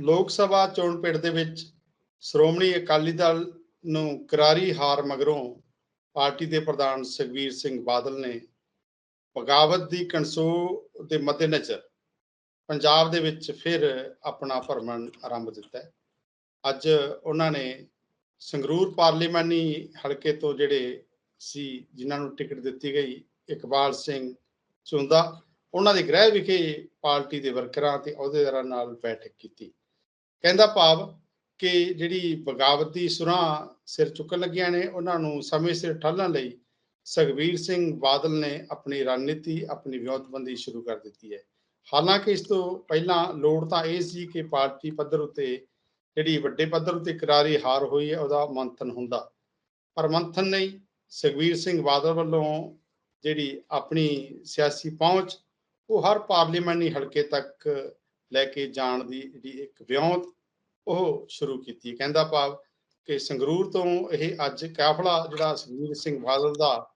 ਲੋਕ ਸਭਾ ਚੋਣ ਪਿੰਡ ਦੇ ਵਿੱਚ ਸ਼੍ਰੋਮਣੀ ਅਕਾਲੀ ਦਲ ਨੂੰ ਕਰਾਰੀ ਹਾਰ ਮਗਰੋਂ ਪਾਰਟੀ ਦੇ ਪ੍ਰਧਾਨ ਸੁਖਬੀਰ ਸਿੰਘ ਬਾਦਲ ਨੇ ਬਗਾਵਤ ਦੀ ਕਣਸੋ ਦੇ ਮੱਦੇਨਜ਼ਰ ਪੰਜਾਬ ਦੇ ਵਿੱਚ ਫਿਰ ਆਪਣਾ ਭਰਮਣ ਆਰੰਭ ਦਿੱਤਾ ਅੱਜ ਉਹਨਾਂ ਨੇ ਸੰਗਰੂਰ ਪਾਰਲੀਮਾਨੀ ਹਲਕੇ ਤੋਂ ਜਿਹੜੇ ਸੀ, ਜਿਨ੍ਹਾਂ ਨੂੰ ਟਿਕਟ ਦਿੱਤੀ ਗਈ, ਇਕਬਾਲ ਸਿੰਘ ਚੁੰਦਾ, ਉਹਨਾਂ ਦੇ ਗ੍ਰਹਿ ਵਿਖੇ ਪਾਰਟੀ ਦੇ ਵਰਕਰਾਂ ਤੇ ਅਹੁਦੇਦਾਰਾਂ ਨਾਲ ਬੈਠਕ ਕੀਤੀ। ਕਹਿੰਦਾ ਭਾਵ ਕਿ ਜਿਹੜੀ ਬਗਾਵਤੀ ਸੁਰਾਂ ਸਿਰ ਚੁੱਕਣ ਲੱਗੀਆਂ ਨੇ, ਉਹਨਾਂ ਨੂੰ ਸਮੇਂ ਸਿਰ ਠੱਲਣ ਲਈ ਸੁਖਬੀਰ ਸਿੰਘ ਬਾਦਲ ਨੇ ਆਪਣੀ ਰਣਨੀਤੀ, ਆਪਣੀ ਵਿਉਂਤਬੰਦੀ ਸ਼ੁਰੂ ਕਰ ਦਿੱਤੀ ਹੈ। ਹਾਲਾਂਕਿ ਇਸ ਤੋਂ ਪਹਿਲਾਂ ਲੋੜ ਤਾਂ ਇਹ ਸੀ ਕਿ ਪਾਰਟੀ ਪੱਧਰ ਉੱਤੇ, ਜਿਹੜੀ ਵੱਡੇ ਪੱਧਰ ਉੱਤੇ ਕਰਾਰੀ ਹਾਰ ਹੋਈ ਹੈ, ਉਹਦਾ ਮੰਥਨ ਹੁੰਦਾ। ਪਰ ਮੰਥਨ ਨਹੀਂ, ਸੁਖਬੀਰ ਸਿੰਘ ਬਾਦਲ ਵੱਲੋਂ ਜਿਹੜੀ ਆਪਣੀ ਸਿਆਸੀ ਪਹੁੰਚ, ਉਹ ਹਰ ਪਾਰਲੀਮਾਨੀ ਹਲਕੇ ਤੱਕ ਲੈ ਕੇ ਜਾਣ ਦੀ ਜਿਹੜੀ ਇੱਕ ਵਿਉਂਤ ਉਹ ਸ਼ੁਰੂ ਕੀਤੀ। ਕਹਿੰਦਾ ਭਾਵ ਕਿ ਸੰਗਰੂਰ ਤੋਂ ਇਹ ਅੱਜ ਕਾਫਲਾ, ਜਿਹੜਾ ਸੁਖਬੀਰ ਸਿੰਘ ਬਾਦਲ ਦਾ,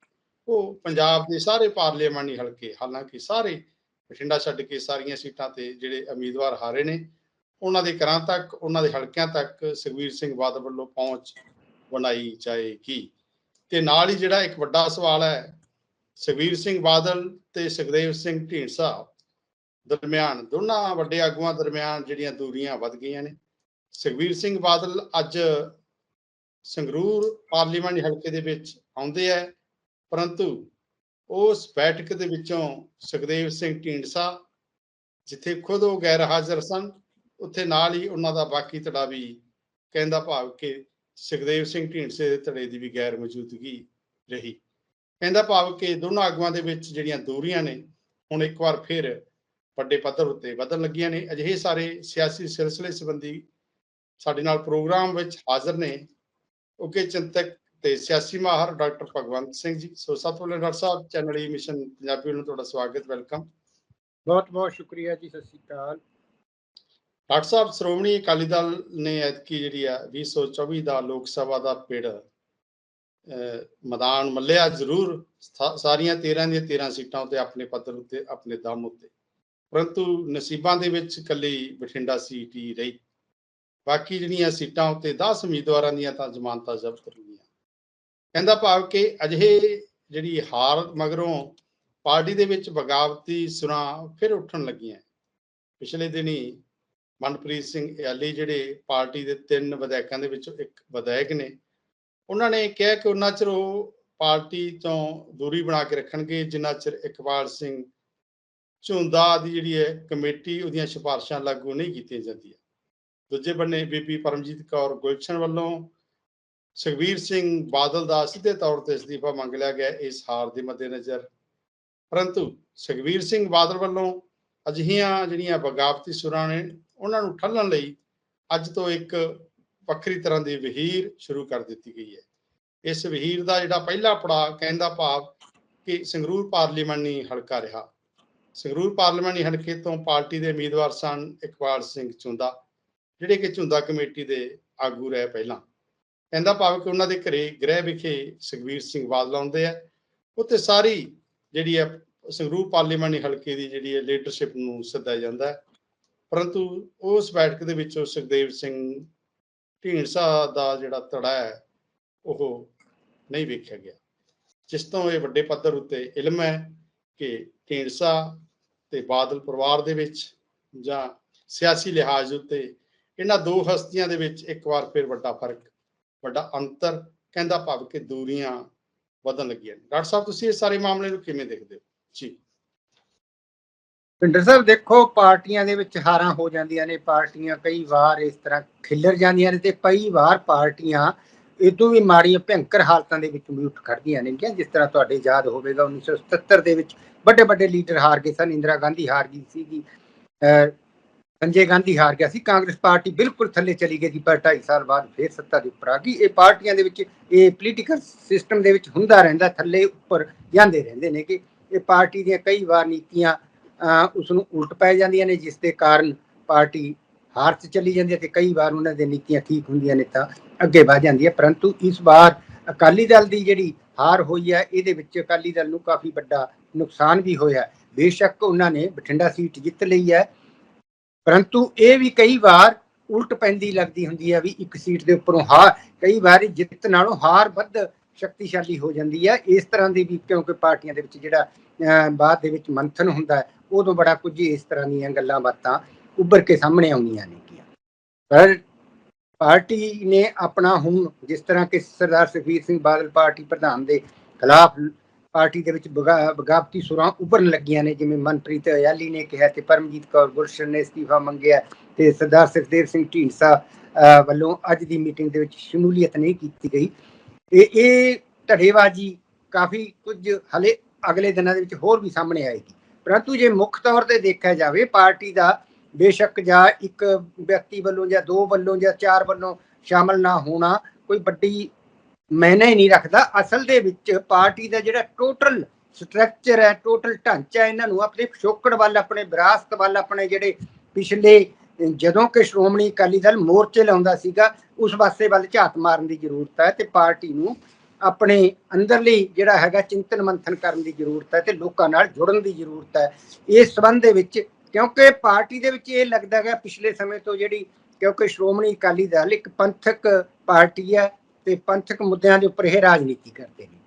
ਉਹ ਪੰਜਾਬ ਦੇ ਸਾਰੇ ਪਾਰਲੀਮਾਨੀ ਹਲਕੇ, ਹਾਲਾਂਕਿ ਸਾਰੇ ਬਠਿੰਡਾ ਛੱਡ ਕੇ ਸਾਰੀਆਂ ਸੀਟਾਂ ਤੇ ਜਿਹੜੇ ਉਮੀਦਵਾਰ ਹਾਰੇ ਨੇ, ਉਹਨਾਂ ਦੇ ਘਰਾਂ ਤੱਕ, ਉਹਨਾਂ ਦੇ ਹਲਕਿਆਂ ਤੱਕ ਸੁਖਬੀਰ ਸਿੰਘ ਬਾਦਲ ਵੱਲੋਂ ਪਹੁੰਚ ਬਣਾਈ ਜਾਏਗੀ। ਤੇ ਨਾਲ ਹੀ ਜਿਹੜਾ ਇੱਕ ਵੱਡਾ ਸਵਾਲ ਹੈ, ਸੁਖਬੀਰ ਸਿੰਘ ਬਾਦਲ ਤੇ ਸੁਖਦੇਵ ਸਿੰਘ ਢੀਂਡਸਾ ਦਰਮਿਆਨ, ਦੋਨਾਂ ਵੱਡੇ ਆਗੂਆਂ ਦਰਮਿਆਨ ਜਿਹੜੀਆਂ ਦੂਰੀਆਂ ਵੱਧ ਗਈਆਂ ਨੇ ਸੁਖਬੀਰ ਸਿੰਘ ਬਾਦਲ ਅੱਜ ਸੰਗਰੂਰ ਪਾਰਲੀਮਾਨੀ ਹਲਕੇ ਦੇ ਵਿੱਚ ਆਉਂਦੇ ਆ, ਪਰੰਤੂ ਉਸ ਬੈਠਕ ਦੇ ਵਿੱਚੋਂ ਸੁਖਦੇਵ ਸਿੰਘ ਢੀਂਡਸਾ ਜਿੱਥੇ ਖੁਦ ਉਹ ਗੈਰ ਹਾਜ਼ਰ ਸਨ, ਉੱਥੇ ਨਾਲ ਹੀ ਉਹਨਾਂ ਦਾ ਬਾਕੀ ਧੜਾ ਵੀ ਕਹਿੰਦਾ ਭਾਵ ਕਿ ਸੁਖਦੇਵ ਸਿੰਘ ਢੀਂਡਸੇ ਦੇ ਧੜੇ ਦੀ ਵੀ ਗੈਰ ਮੌਜੂਦਗੀ ਰਹੀ। ਕਹਿੰਦਾ ਭਾਵ ਕਿ ਦੋਨਾਂ ਆਗੂਆਂ ਦੇ ਵਿੱਚ ਜਿਹੜੀਆਂ ਦੂਰੀਆਂ ਨੇ, ਹੁਣ ਇੱਕ ਵਾਰ ਫਿਰ ਵੱਡੇ ਪੱਧਰ ਉੱਤੇ ਵਧਣ ਲੱਗੀਆਂ ਨੇ। ਅਜਿਹੇ ਸਾਰੇ ਸਿਆਸੀ ਸਿਲਸਿਲੇ ਸੰਬੰਧੀ ਸਾਡੇ ਨਾਲ ਪ੍ਰੋਗਰਾਮ ਵਿੱਚ ਹਾਜ਼ਰ ਨੇ ਉੱਘੇ ਚਿੰਤਕ ਤੇ ਸਿਆਸੀ ਮਾਹਰ ਡਾਕਟਰ ਭਗਵੰਤ ਸਿੰਘ ਜੀ। ਸੋ ਪਹਿਲਾਂ ਡਾਕਟਰ ਸਾਹਿਬ ਚੈਨਲ ਈ ਮਿਸ਼ਨ ਪੰਜਾਬੀ ਨੂੰ ਤੁਹਾਡਾ ਸਵਾਗਤ ਵੈਲਕਮ। ਬਹੁਤ ਬਹੁਤ ਸ਼ੁਕਰੀਆ ਜੀ ਸਤਿ ਸ਼੍ਰੀ ਅਕਾਲ। ਡਾਕਟਰ ਸਾਹਿਬ ਸ਼੍ਰੋਮਣੀ ਅਕਾਲੀ ਦਲ ਨੇ ਐਤਕੀ ਜਿਹੜੀ ਆ 2024 ਦਾ ਲੋਕ ਸਭਾ ਦਾ ਪਿੜ ਮੈਦਾਨ ਮੱਲਿਆ ਜ਼ਰੂਰ। ਸਾਰੀਆਂ 13 ਦੀਆਂ 13 ਸੀਟਾਂ ਉੱਤੇ ਆਪਣੇ ਪੱਧਰ ਉੱਤੇ ਆਪਣੇ ਦਮ ਉੱਤੇ। ਪਰੰਤੂ ਨਸੀਬਾਂ ਦੇ ਵਿੱਚ ਇਕੱਲੀ ਬਠਿੰਡਾ ਸੀਟ ਹੀ ਰਹੀ। ਬਾਕੀ ਜਿਹੜੀਆਂ ਸੀਟਾਂ ਉੱਤੇ 10 ਉਮੀਦਵਾਰਾਂ ਦੀਆਂ ਤਾਂ ਜ਼ਮਾਨਤਾਂ ਜ਼ਬਤ ਹੋਈਆਂ ਕਹਿੰਦਾ ਭਾਵ ਕਿ ਅਜਿਹੇ ਜਿਹੜੀ ਹਾਰ ਮਗਰੋਂ ਪਾਰਟੀ ਦੇ ਵਿੱਚ ਬਗਾਵਤੀ ਸੁਰਾਂ ਫਿਰ ਉੱਠਣ ਲੱਗੀਆਂ। ਪਿਛਲੇ ਦਿਨੀ ਮਨਪ੍ਰੀਤ ਸਿੰਘ ਯਾਲੀ ਜਿਹੜੇ ਪਾਰਟੀ ਦੇ ਤਿੰਨ ਵਿਧਾਇਕਾਂ ਦੇ ਵਿੱਚੋਂ ਇੱਕ ਵਿਧਾਇਕ ਨੇ, ਉਹਨਾਂ ਨੇ ਕਿਹਾ ਕਿ ਉਹਨਾਂ ਚਿਰ ਉਹ ਪਾਰਟੀ ਤੋਂ ਦੂਰੀ ਬਣਾ ਕੇ ਰੱਖਣਗੇ, ਜਿੰਨਾ ਚਿਰ ਇਕਬਾਲ ਸਿੰਘ ਝੁੰਦਾ ਦੀ ਜਿਹੜੀ ਹੈ ਕਮੇਟੀ, ਉਹਦੀਆਂ ਸਿਫਾਰਸ਼ਾਂ ਲਾਗੂ ਨਹੀਂ ਕੀਤੀਆਂ ਜਾਂਦੀਆਂ। ਦੂਜੇ ਬੰਨੇ ਬੀਬੀ ਪਰਮਜੀਤ ਕੌਰ ਗੁਲਸ਼ਨ ਵੱਲੋਂ ਸੁਖਬੀਰ ਸਿੰਘ ਬਾਦਲ ਦਾ ਸਿੱਧੇ ਤੌਰ ਤੇ ਅਸਤੀਫਾ ਮੰਗ ਲਿਆ ਗਿਆ ਇਸ ਹਾਰ ਦੇ ਮੱਦੇਨਜ਼ਰ। ਪਰੰਤੂ ਸੁਖਬੀਰ ਸਿੰਘ ਬਾਦਲ ਵੱਲੋਂ ਅਜਿਹੀਆਂ ਜਿਹੜੀਆਂ ਬਗਾਵਤੀ ਸੁਰਾਂ ਨੇ, ਉਹਨਾਂ ਨੂੰ ਠੱਲਣ ਲਈ ਅੱਜ ਤੋਂ ਇੱਕ ਵੱਖਰੀ ਤਰ੍ਹਾਂ ਦੀ ਵਹੀਰ ਸ਼ੁਰੂ ਕਰ ਦਿੱਤੀ ਗਈ ਹੈ। ਇਸ ਵਹੀਰ ਦਾ ਜਿਹੜਾ ਪਹਿਲਾ ਪੜਾਅ ਕਹਿੰਦਾ ਭਾਵ ਕਿ ਸੰਗਰੂਰ ਪਾਰਲੀਮਾਨੀ ਹਲਕਾ ਰਿਹਾ। ਸੰਗਰੂਰ ਪਾਰਲੀਮਾਨੀ ਹਲਕੇ ਤੋਂ ਪਾਰਟੀ ਦੇ ਉਮੀਦਵਾਰ ਸਨ ਇਕਬਾਲ ਸਿੰਘ ਚੁੰਦਾ। ਜਿਹੜੇ ਕਿ ਝੁੰਦਾ ਕਮੇਟੀ ਦੇ ਆਗੂ ਰਹੇ ਪਹਿਲਾਂ। ਕਹਿੰਦਾ ਭਾਵ ਕਿ ਉਹਨਾਂ ਦੇ ਘਰੇ ਗ੍ਰਹਿ ਵਿਖੇ ਸੁਖਬੀਰ ਸਿੰਘ ਬਾਦਲ ਆਉਂਦੇ ਆ। ਉੱਥੇ ਸਾਰੀ ਜਿਹੜੀ ਹੈ ਸੰਗਰੂਰ ਪਾਰਲੀਮਾਨੀ ਹਲਕੇ ਦੀ ਜਿਹੜੀ ਹੈ ਲੀਡਰਸ਼ਿਪ ਨੂੰ ਸੱਦਿਆ ਜਾਂਦਾ ਹੈ। ਪਰੰਤੂ ਉਸ ਬੈਠਕ ਦੇ ਵਿੱਚੋਂ ਸੁਖਦੇਵ ਸਿੰਘ ਢੀਂਡਸਾ ਦਾ ਜਿਹੜਾ ਧੜਾ ਹੈ, ਉਹ ਨਹੀਂ ਵੇਖਿਆ ਗਿਆ। ਜਿਸ ਤੋਂ ਇਹ ਵੱਡੇ ਪੱਧਰ ਉੱਤੇ ਇਲਮ ਹੈ ਕਿ ਢੀਂਡਸਾ ਤੇ ਬਾਦਲ ਪਰਿਵਾਰ ਦੇ ਵਿੱਚ ਜਾਂ ਸਿਆਸੀ ਲਿਹਾਜ਼ ਉੱਤੇ ਇਹਨਾਂ ਦੋ ਹਸਤੀਆਂ ਦੇ ਵਿੱਚ ਇੱਕ ਵਾਰ ਫਿਰ ਵੱਡਾ ਫ਼ਰਕ, ਵੱਡਾ ਅੰਤਰ, ਕਹਿੰਦਾ ਭਾਵ ਕਿ ਦੂਰੀਆਂ ਵਧਣ ਲੱਗੀਆਂ ਡਾਕਟਰ ਸਾਹਿਬ, ਤੁਸੀਂ ਇਸ ਸਾਰੇ ਮਾਮਲੇ ਨੂੰ ਕਿਵੇਂ ਦੇਖਦੇ ਹੋ? ਜੀ। ਪਿੰਡਰ ਸਾਹਿਬ, ਦੇਖੋ, ਪਾਰਟੀਆਂ ਦੇ ਵਿੱਚ ਹਾਰਾਂ ਹੋ ਜਾਂਦੀਆਂ ਨੇ, ਪਾਰਟੀਆਂ ਕਈ ਵਾਰ ਇਸ ਤਰ੍ਹਾਂ ਖਿੱਲਰ ਜਾਂਦੀਆਂ ਨੇ ਤੇ ਕਈ ਵਾਰ ਪਾਰਟੀਆਂ ਇਹ ਤੋਂ ਵੀ ਮਾੜੀਆਂ ਭਿਆਨਕ ਹਾਲਤਾਂ ਦੇ ਵਿੱਚ ਵੀ ਉੱਠ ਖੜਦੀਆਂ ਨੇ ਕਿ ਜਿਸ ਤਰ੍ਹਾਂ ਤੁਹਾਡੇ ਯਾਦ ਹੋਵੇਗਾ 1977 ਦੇ ਵਿੱਚ ਵੱਡੇ ਵੱਡੇ ਲੀਡਰ ਹਾਰ ਗਏ ਸਨ, ਇੰਦਰਾ ਗਾਂਧੀ ਹਾਰ ਗਈ ਸੀਗੀ। ਅਹ ਸੰਜੇ ਗਾਂਧੀ ਹਾਰ ਗਿਆ ਸੀ, ਕਾਂਗਰਸ ਪਾਰਟੀ ਬਿਲਕੁਲ ਥੱਲੇ ਚਲੀ ਗਈ ਸੀ, ਪਰ 2.5 ਸਾਲ ਬਾਅਦ ਫੇਰ ਸੱਤਾ ਦੇ ਉੱਪਰ ਆ ਗਈ। ਇਹ ਪਾਰਟੀਆਂ ਦੇ ਵਿੱਚ, ਇਹ ਪੋਲੀਟੀਕਲ ਸਿਸਟਮ ਦੇ ਵਿੱਚ ਹੁੰਦਾ ਰਹਿੰਦਾ, ਥੱਲੇ ਉੱਪਰ ਜਾਂਦੇ ਰਹਿੰਦੇ ਨੇ ਕਿ ਇਹ ਪਾਰਟੀ ਦੀਆਂ ਕਈ ਵਾਰ ਨੀਤੀਆਂ ਉਸ ਨੂੰ ਉਲਟ ਪੈ ਜਾਂਦੀਆਂ ਨੇ, ਜਿਸ ਦੇ ਕਾਰਨ ਪਾਰਟੀ ਹਾਰ 'ਚ ਚਲੀ ਜਾਂਦੀ ਹੈ ਤੇ ਕਈ ਵਾਰ ਉਹਨਾਂ ਦੇ ਨੀਤੀਆਂ ਠੀਕ ਹੁੰਦੀਆਂ ਨੇ ਤਾਂ ਅੱਗੇ ਵਧ ਜਾਂਦੀ ਹੈ। ਪਰੰਤੂ ਇਸ ਵਾਰ ਅਕਾਲੀ ਦਲ ਦੀ ਜਿਹੜੀ ਹਾਰ ਹੋਈ ਹੈ, ਇਹਦੇ ਵਿੱਚ ਅਕਾਲੀ ਦਲ ਨੂੰ ਕਾਫੀ ਵੱਡਾ ਨੁਕਸਾਨ ਵੀ ਹੋਇਆ ਬੇਸ਼ੱਕ ਉਹਨਾਂ ਨੇ ਬਠਿੰਡਾ ਸੀਟ ਜਿੱਤ ਲਈ ਹੈ। ਪਰੰਤੂ ਇਹ ਵੀ ਕਈ ਵਾਰ ਉਲਟ ਪੈਂਦੀ ਲੱਗਦੀ ਹੁੰਦੀ ਹੈ ਵੀ ਇੱਕ ਸੀਟ ਦੇ ਉੱਪਰੋਂ ਹਾਰ ਕਈ ਵਾਰੀ ਜਿੱਤ ਨਾਲੋਂ ਹਾਰ ਵੱਧ ਸ਼ਕਤੀਸ਼ਾਲੀ ਹੋ ਜਾਂਦੀ ਹੈ ਇਸ ਤਰ੍ਹਾਂ ਦੀ ਵੀ ਕਿਉਂਕਿ ਪਾਰਟੀਆਂ ਦੇ ਵਿੱਚ ਜਿਹੜਾ ਅਹ, ਬਾਅਦ ਦੇ ਵਿੱਚ ਮੰਥਨ ਹੁੰਦਾ ਹੈ ਉਦੋਂ ਬੜਾ ਕੁਝ ਇਸ ਤਰ੍ਹਾਂ ਦੀਆਂ ਗੱਲਾਂ ਬਾਤਾਂ ਉੱਭਰ ਕੇ ਸਾਹਮਣੇ ਆਉਂਦੀਆਂ ਨੇ ਪਰ ਪਾਰਟੀ ਨੇ ਆਪਣਾ ਹੁਣ ਜਿਸ ਤਰ੍ਹਾਂ ਕਿ ਸਰਦਾਰ ਸੁਖਬੀਰ ਸਿੰਘ ਬਾਦਲ ਪਾਰਟੀ ਪ੍ਰਧਾਨ ਦੇ ਖਿਲਾਫ ਪਾਰਟੀ ਦੇ ਵਿੱਚ ਬਗਾ- ਬਗਾਵਤੀ ਸੁਰਾਂ ਉੱਭਰਨ ਲੱਗੀਆਂ ਨੇ, ਜਿਵੇਂ ਮਨਪ੍ਰੀਤ ਅਯਾਲੀ ਨੇ ਕਿਹਾ ਤੇ ਪਰਮਜੀਤ ਕੌਰ ਗੁਲਸ਼ਨ ਨੇ ਅਸਤੀਫਾ ਮੰਗਿਆ ਤੇ ਸਰਦਾਰ ਸੁਖਦੇਵ ਸਿੰਘ ਢੀਂਡਸਾ ਵੱਲੋਂ ਅੱਜ ਦੀ ਮੀਟਿੰਗ ਦੇ ਵਿੱਚ ਸ਼ਮੂਲੀਅਤ ਨਹੀਂ ਕੀਤੀ ਗਈ। ਤੇ ਇਹ ਧੜੇਬਾਜ਼ੀ ਕਾਫੀ ਕੁਝ ਹਲੇ ਅਗਲੇ ਦਿਨਾਂ ਦੇ ਵਿੱਚ ਹੋਰ ਵੀ ਸਾਹਮਣੇ ਆਏਗੀ। ਪਰੰਤੂ ਜੇ ਮੁੱਖ ਤੌਰ ਤੇ ਦੇਖਿਆ ਜਾਵੇ, ਪਾਰਟੀ ਦਾ ਬੇਸ਼ੱਕ ਜਾਂ ਇੱਕ ਵਿਅਕਤੀ ਵੱਲੋਂ ਜਾਂ ਦੋ ਵੱਲੋਂ ਜਾਂ ਚਾਰ ਵੱਲੋਂ ਸ਼ਾਮਲ ਨਾ ਹੋਣਾ ਕੋਈ ਵੱਡੀ ਮੈਨੇ ਹੀ ਨਹੀਂ ਰੱਖਦਾ। ਅਸਲ ਦੇ ਵਿੱਚ ਪਾਰਟੀ ਦਾ ਜਿਹੜਾ ਟੋਟਲ ਸਟਰਕਚਰ ਹੈ ਟੋਟਲ ਢਾਂਚਾ ਇਹਨਾਂ ਨੂੰ ਆਪਣੇ ਪਿਛੋਕੜ ਵੱਲ, ਆਪਣੇ ਵਿਰਾਸਤ ਵੱਲ, ਆਪਣੇ ਜਿਹੜੇ ਪਿਛਲੇ, ਜਦੋਂ ਕਿ ਸ਼੍ਰੋਮਣੀ ਅਕਾਲੀ ਦਲ ਮੋਰਚੇ ਲਾਉਂਦਾ ਸੀਗਾ, ਉਸ ਪਾਸੇ ਵੱਲ ਝਾਤ ਮਾਰਨ ਦੀ ਜ਼ਰੂਰਤ ਹੈ ਤੇ ਪਾਰਟੀ ਨੂੰ ਆਪਣੇ ਅੰਦਰਲੀ ਜਿਹੜਾ ਹੈਗਾ ਚਿੰਤਨ ਮੰਥਨ ਕਰਨ ਦੀ ਜ਼ਰੂਰਤ ਹੈ ਤੇ ਲੋਕਾਂ ਨਾਲ ਜੁੜਨ ਦੀ ਜ਼ਰੂਰਤ ਹੈ। ਇਸ ਸੰਬੰਧ ਦੇ ਵਿੱਚ ਕਿਉਂਕਿ ਪਾਰਟੀ ਦੇ ਵਿੱਚ ਇਹ ਲੱਗਦਾ ਹੈ ਪਿਛਲੇ ਸਮੇਂ ਤੋਂ ਜਿਹੜੀ ਕਿਉਂਕਿ ਸ਼੍ਰੋਮਣੀ ਅਕਾਲੀ ਦਲ ਇੱਕ ਪੰਥਕ ਪਾਰਟੀ ਹੈ ਤੇ ਪੰਥਕ ਮੁੱਦਿਆਂ ਦੇ ਉੱਪਰ ਇਹ ਰਾਜਨੀਤੀ ਕਰਦੇ ਨੇ।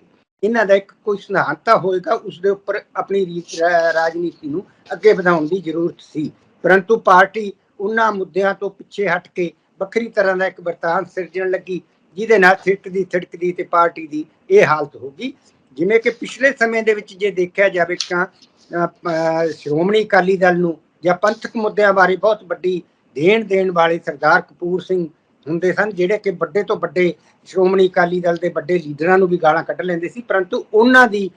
ਇਹਨਾਂ ਦਾ ਇੱਕ ਕੋਈ ਸਿਧਾਂਤ ਹੋਏਗਾ, ਉਸ ਦੇ ਉੱਪਰ ਆਪਣੀ ਰਾਜਨੀਤੀ ਨੂੰ ਅੱਗੇ ਵਧਾਉਣ ਦੀ ਜ਼ਰੂਰਤ ਸੀ। ਪਰੰਤੂ ਪਾਰਟੀ ਉਹਨਾਂ ਮੁੱਦਿਆਂ ਤੋਂ ਪਿੱਛੇ ਹਟ ਕੇ ਵੱਖਰੀ ਤਰ੍ਹਾਂ ਦਾ ਇੱਕ ਵਰਤਾਨ ਸਿਰਜਣ ਲੱਗੀ, ਜਿਹਦੇ ਨਾਲ ਥਿੜਕਦੀ ਥਿੜਕਦੀ ਤੇ ਪਾਰਟੀ ਦੀ ਇਹ ਹਾਲਤ ਹੋ ਗਈ। ਜਿਵੇਂ ਕਿ ਪਿਛਲੇ ਸਮੇਂ ਦੇ ਵਿੱਚ ਜੇ ਦੇਖਿਆ ਜਾਵੇ ਤਾਂ ਸ਼੍ਰੋਮਣੀ ਅਕਾਲੀ ਦਲ ਨੂੰ ਜਾਂ ਪੰਥਕ ਮੁੱਦਿਆਂ ਬਾਰੇ ਬਹੁਤ ਵੱਡੀ ਦੇਣ ਦੇਣ ਵਾਲੇ ਸਰਦਾਰ ਕਪੂਰ ਸਿੰਘ ਹੁੰਦੇ ਸਨ, ਜਿਹੜੇ ਕਿ ਵੱਡੇ ਤੋਂ ਵੱਡੇ ਸ਼੍ਰੋਮਣੀ ਅਕਾਲੀ ਦਲ ਦੇ ਵੱਡੇ ਲੀਡਰਾਂ ਨੂੰ ਵੀ ਗਾਲਾਂ ਕੱਢ ਲੈਂਦੇ ਸੀ, ਪਰੰਤੂ ਉਹਨਾਂ ਦੀ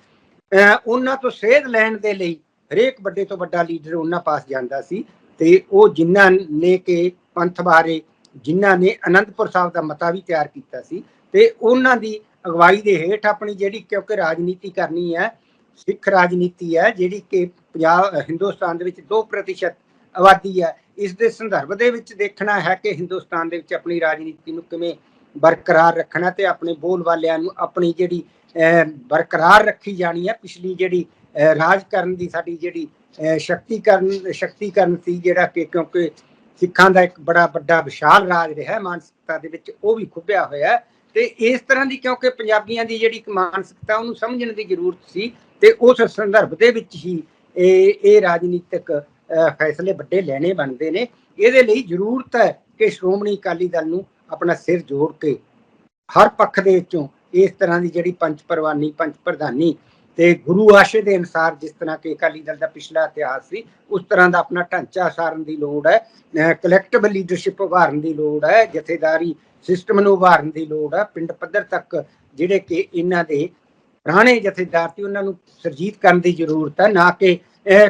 ਉਹਨਾਂ ਤੋਂ ਸੇਧ ਲੈਣ ਦੇ ਲਈ ਹਰੇਕ ਵੱਡੇ ਤੋਂ ਵੱਡਾ ਲੀਡਰ ਉਹਨਾਂ ਪਾਸ ਜਾਂਦਾ ਸੀ ਤੇ ਉਹ ਜਿਨ੍ਹਾਂ ਨੇ ਕਿ ਪੰਥ ਬਾਰੇ, ਜਿਨ੍ਹਾਂ ਨੇ ਅਨੰਦਪੁਰ ਸਾਹਿਬ ਦਾ ਮਤਾ ਵੀ ਤਿਆਰ ਕੀਤਾ ਸੀ ਤੇ ਉਹਨਾਂ ਦੀ ਅਗਵਾਈ ਦੇ ਹੇਠ ਆਪਣੀ ਜਿਹੜੀ ਕਿਉਂਕਿ ਰਾਜਨੀਤੀ ਕਰਨੀ ਹੈ, ਸਿੱਖ ਰਾਜਨੀਤੀ ਹੈ, ਜਿਹੜੀ ਕਿ ਪੰਜਾਬ, ਹਿੰਦੁਸਤਾਨ ਦੇ ਵਿੱਚ 2% ਆਬਾਦੀ ਹੈ ਇਸ ਦੇ ਸੰਦਰਭ ਦੇ ਵਿੱਚ ਦੇਖਣਾ ਹੈ ਕਿ ਹਿੰਦੁਸਤਾਨ ਦੇ ਵਿੱਚ ਆਪਣੀ ਰਾਜਨੀਤੀ ਨੂੰ ਕਿਵੇਂ ਬਰਕਰਾਰ ਰੱਖਣਾ ਤੇ ਆਪਣੇ ਬੋਲ ਵਾਲਿਆਂ ਨੂੰ ਆਪਣੀ ਜਿਹੜੀ ਬਰਕਰਾਰ ਰੱਖੀ ਜਾਣੀ ਹੈ। ਪਿਛਲੀ ਜਿਹੜੀ ਰਾਜ ਕਰਨ ਦੀ ਸਾਡੀ ਜਿਹੜੀ ਸ਼ਕਤੀਕਰਨ ਸ਼ਕਤੀਕਰਨ ਸੀ ਜਿਹੜਾ ਕਿ ਕਿਉਂਕਿ ਸਿੱਖਾਂ ਦਾ ਇੱਕ ਬੜਾ ਵੱਡਾ ਵਿਸ਼ਾਲ ਰਾਜ ਰਿਹਾ ਮਾਨਸਿਕਤਾ ਦੇ ਵਿੱਚ ਉਹ ਵੀ ਖੁੱਭਿਆ ਹੋਇਆ ਤੇ ਇਸ ਤਰ੍ਹਾਂ ਦੀ ਕਿਉਂਕਿ ਪੰਜਾਬੀਆਂ ਦੀ ਜਿਹੜੀ ਇੱਕ ਮਾਨਸਿਕਤਾ ਉਹਨੂੰ ਸਮਝਣ ਦੀ ਜ਼ਰੂਰਤ ਸੀ ਤੇ ਉਸ ਸੰਦਰਭ ਦੇ ਵਿੱਚ ਹੀ ਇਹ ਇਹ ਰਾਜਨੀਤਿਕ ਫੈਸਲੇ ਵੱਡੇ ਲੈਣੇ ਬਣਦੇ ਨੇ। ਇਹਦੇ ਲਈ ਜ਼ਰੂਰਤ ਹੈ ਕਿ ਸ਼੍ਰੋਮਣੀ ਅਕਾਲੀ ਦਲ ਨੂੰ ਆਪਣਾ ਸਿਰ ਜੋੜ ਕੇ ਹਰ ਪੱਖ ਦੇ ਵਿੱਚੋਂ ਇਸ ਤਰ੍ਹਾਂ ਦੀ ਜਿਹੜੀ ਪੰਚ ਪਰਵਾਨੀ, ਪੰਚ ਪ੍ਰਧਾਨੀ ਤੇ ਗੁਰੂ ਆਸ਼ੇ ਦੇ ਅਨੁਸਾਰ ਜਿਸ ਤਰ੍ਹਾਂ ਕਿ ਅਕਾਲੀ ਦਲ ਦਾ ਪਿਛਲਾ ਇਤਿਹਾਸ ਸੀ, ਉਸ ਤਰ੍ਹਾਂ ਦਾ ਆਪਣਾ ਢਾਂਚਾ ਸਾਰਨ ਦੀ ਲੋੜ ਹੈ। ਕਲੈਕਟਿਵ ਲੀਡਰਸ਼ਿਪ ਉਭਾਰਨ ਦੀ ਲੋੜ ਹੈ, ਜਥੇਦਾਰੀ ਸਿਸਟਮ ਨੂੰ ਉਭਾਰਨ ਦੀ ਲੋੜ ਹੈ। ਪਿੰਡ ਪੱਧਰ ਤੱਕ ਜਿਹੜੇ ਕਿ ਇਹਨਾਂ ਦੇ ਪੁਰਾਣੇ ਜਥੇਦਾਰ ਸੀ, ਉਹਨਾਂ ਨੂੰ ਸਰਜੀਤ ਕਰਨ ਦੀ ਜ਼ਰੂਰਤ ਹੈ, ਨਾ ਕਿ